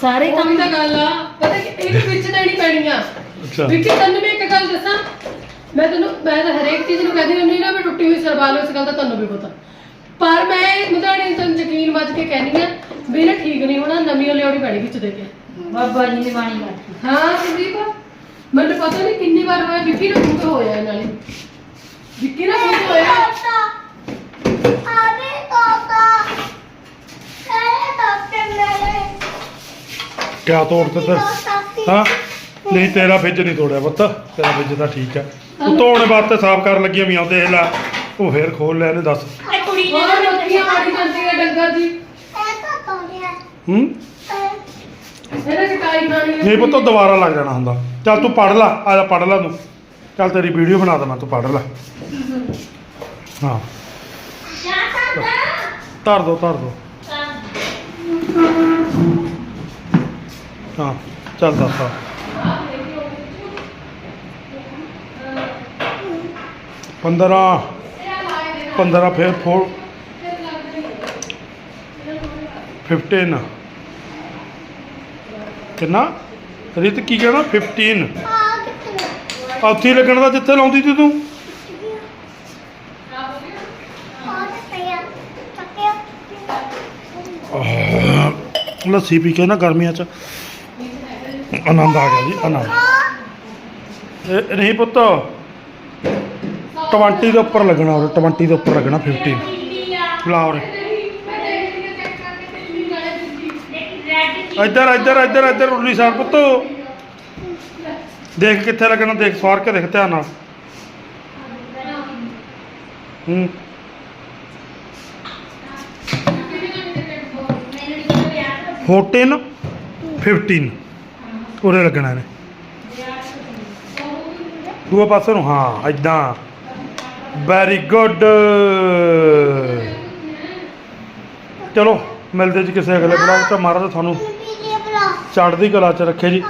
ਸਾਰੇ ਕੰਮ ਤਾਂ ਗੱਲ ਆ। ਪਤਾ ਕਿ ਇਹਦੇ ਵਿੱਚ ਦੇਣੀ ਪੈਣੀ ਆ। ਅੱਛਾ। ਵਿੱਕੀ ਤੈਨੂੰ ਮੈਂ ਇੱਕ ਗੱਲ ਦੱਸਾਂ। ਮੈਂ ਤੈਨੂੰ ਮੈਂ ਤਾਂ ਹਰੇਕ ਚੀਜ਼ ਨੂੰ ਕਹਿੰਦੀ ਹੁੰਦੀ ਨਾ ਮੈਂ ਟੁੱਟੀ ਹੋਈ ਸਰਵਾਲ ਇਸ ਗੱਲ ਦਾ ਤੁਹਾਨੂੰ ਵੀ ਪਤਾ। ਪਰ ਮੈਂ ਮੁਦਾੜੇ ਤੈਨੂੰ ਯਕੀਨ ਵੱਜ ਕੇ ਕਹਿੰਦੀ ਆ ਵੀ ਨਾ ਠੀਕ ਨਹੀਂ ਹੋਣਾ ਨਵੀਂ ਲਿਆਉਣੀ ਪੈਣੀ ਵਿੱਚ ਦੇ ਕੇ। ਬਾਬਾ ਜੀ ਨੇ ਬਾਣੀ ਕਰਤੀ ਹਾਂ ਸੰਦੀਪ। ਮੈਨੂੰ ਪਤਾ ਨਹੀਂ ਕਿੰਨੀ ਵਾਰ ਹੋਇਆ ਵਿੱਕੀ ਨੂੰ ਖੁਦ ਹੋਇਆ ਨਾਲੇ ਵਿੱਕੀ ਨਾਲ ਖੁਦ ਹੋਇਆ। ਕਿਆ ਤੋੜ ਦਿੱਤਾ? ਹਾਂ? ਨਹੀਂ ਤੇਰਾ ਫਿੱਜ ਨਹੀਂ ਤੋੜਿਆ ਪੁੱਤ। ਤੇਰਾ ਫਿੱਜ ਤਾਂ ਠੀਕ ਹੈ ਉਹ ਧੋਣ ਵਾਸਤੇ ਸਾਫ਼ ਕਰਨ ਲੱਗੀ ਮੀਆਂ ਦੇਖ ਲੈ। ਉਹ ਫੇਰ ਖੋਲ ਲੈ ਇਹਨੇ ਦੱਸ। ਇਹ ਕੁੜੀ ਨੇ ਹੋਰ ਮੱਖੀਆਂ ਮਾਰੀ ਜਾਂਦੀ ਹੈ ਡੰਗਰ ਦੀ। ਹੂੰ? ਇਹਨੇ ਕਟਾਈ ਖਾਣੀ ਨਹੀਂ ਪੁੱਤ ਦੁਬਾਰਾ ਲੱਗ ਜਾਣਾ ਹੁੰਦਾ। ਚੱਲ ਤੂੰ ਪੜ ਲੈ, ਆ ਜਾ ਪੜ ਲੈ ਤੂੰ। ਚੱਲ ਤੇਰੀ ਵੀਡੀਓ ਬਣਾ ਦੇਣਾ ਤੂੰ ਪੜ ਲੈ। ਹਾਂ। ਧਰ ਦੋ ਧਰ ਦੋ। ਹਾਂ, ਚੱਲ ਦੱਸ ਆ। ਪੰਦਰਾਂ ਪੰਦਰਾਂ, ਫਿਰ ਫੋਰ। 15 ਕਿੰਨਾ? ਰਿਤ ਕੀ ਕਹਿਣਾ? 15 ਉੱਥੇ ਹੀ ਲੱਗਣ ਦਾ ਜਿੱਥੇ ਲਾਉਂਦੀ ਸੀ ਤੂੰ? ਲੱਸੀ ਪੀ ਕੇ ਨਾ ਗਰਮੀਆਂ ਚ। ਆਨੰਦ ਆ ਗਿਆ ਜੀ ਆਨੰਦ। ਨਹੀਂ ਪੁੱਤ। 20 ਦੇ ਉੱਪਰ ਲੱਗਣਾ ਉਹ 20 ਦੇ ਉੱਪਰ ਲੱਗਣਾ 15 ਫਲਾਵਰ ਇੱਧਰ ਇੱਧਰ ਇੱਧਰ ਇੱਧਰ ਉਰਲੀ ਸਾਈਡ ਪੁੱਤ। ਦੇਖ ਕਿੱਥੇ ਲੱਗਣਾ, ਦੇਖ, ਸਵਾਰ ਕੇ ਦੇਖ ਧਿਆਨ ਨਾਲ। ਹੂੰ। 14 15 ਉਰੇ ਲੱਗਣਾ ਨੇ ਦੂਏ ਪਾਸੇ ਨੂੰ, ਹਾਂ ਇਦਾਂ ਵੈਰੀ ਗੁੱਡ ਚਲੋ, ਮਿਲਦੇ ਜੀ ਕਿਸੇ ਅਗਲੇ ਬਲੌਗ ਚ। ਮਹਾਰਾਜ ਤੁਹਾਨੂੰ ਚੜ੍ਹਦੀ ਕਲਾ ਚ ਰੱਖੇ ਜੀ।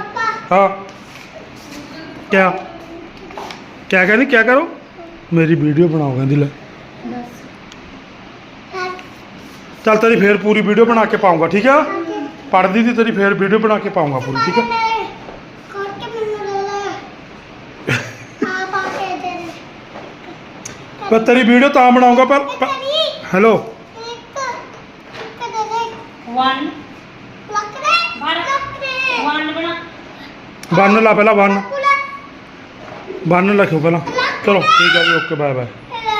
ਹਾਂ। ਕਿਆ? ਕਿਆ ਕਹਿੰਦੀ? ਕਿਆ ਕਰੋ? ਮੇਰੀ ਵੀਡੀਓ ਬਣਾਓ ਕਹਿੰਦੀ ਲੈ। ਚੱਲ ਤੇਰੀ ਫੇਰ ਪੂਰੀ ਵੀਡੀਓ ਬਣਾ ਕੇ ਪਾਉਂਗਾ ਠੀਕ ਆ? ਪੜਦੀ ਦੀ ਤੇਰੀ ਫੇਰ ਵੀਡੀਓ ਬਣਾ ਕੇ ਪਾਉਂਗਾ ਪੂਰੀ ਠੀਕ ਆ? ਪਰ ਤੇਰੀ ਵੀਡੀਓ ਤਾਂ ਬਣਾਉਂਗਾ ਪਰ ਪਰ- ਹੈਲੋ। 1 1 ਬਣਾ। ਬੰਨ ਲਾ ਪਹਿਲਾਂ ਬੰਨ ਬੰਨ ਲਿਖੋ ਪਹਿਲਾਂ। ਚਲੋ ਠੀਕ ਆ ਜੀ ਓਕੇ ਬਾਏ ਬਾਏ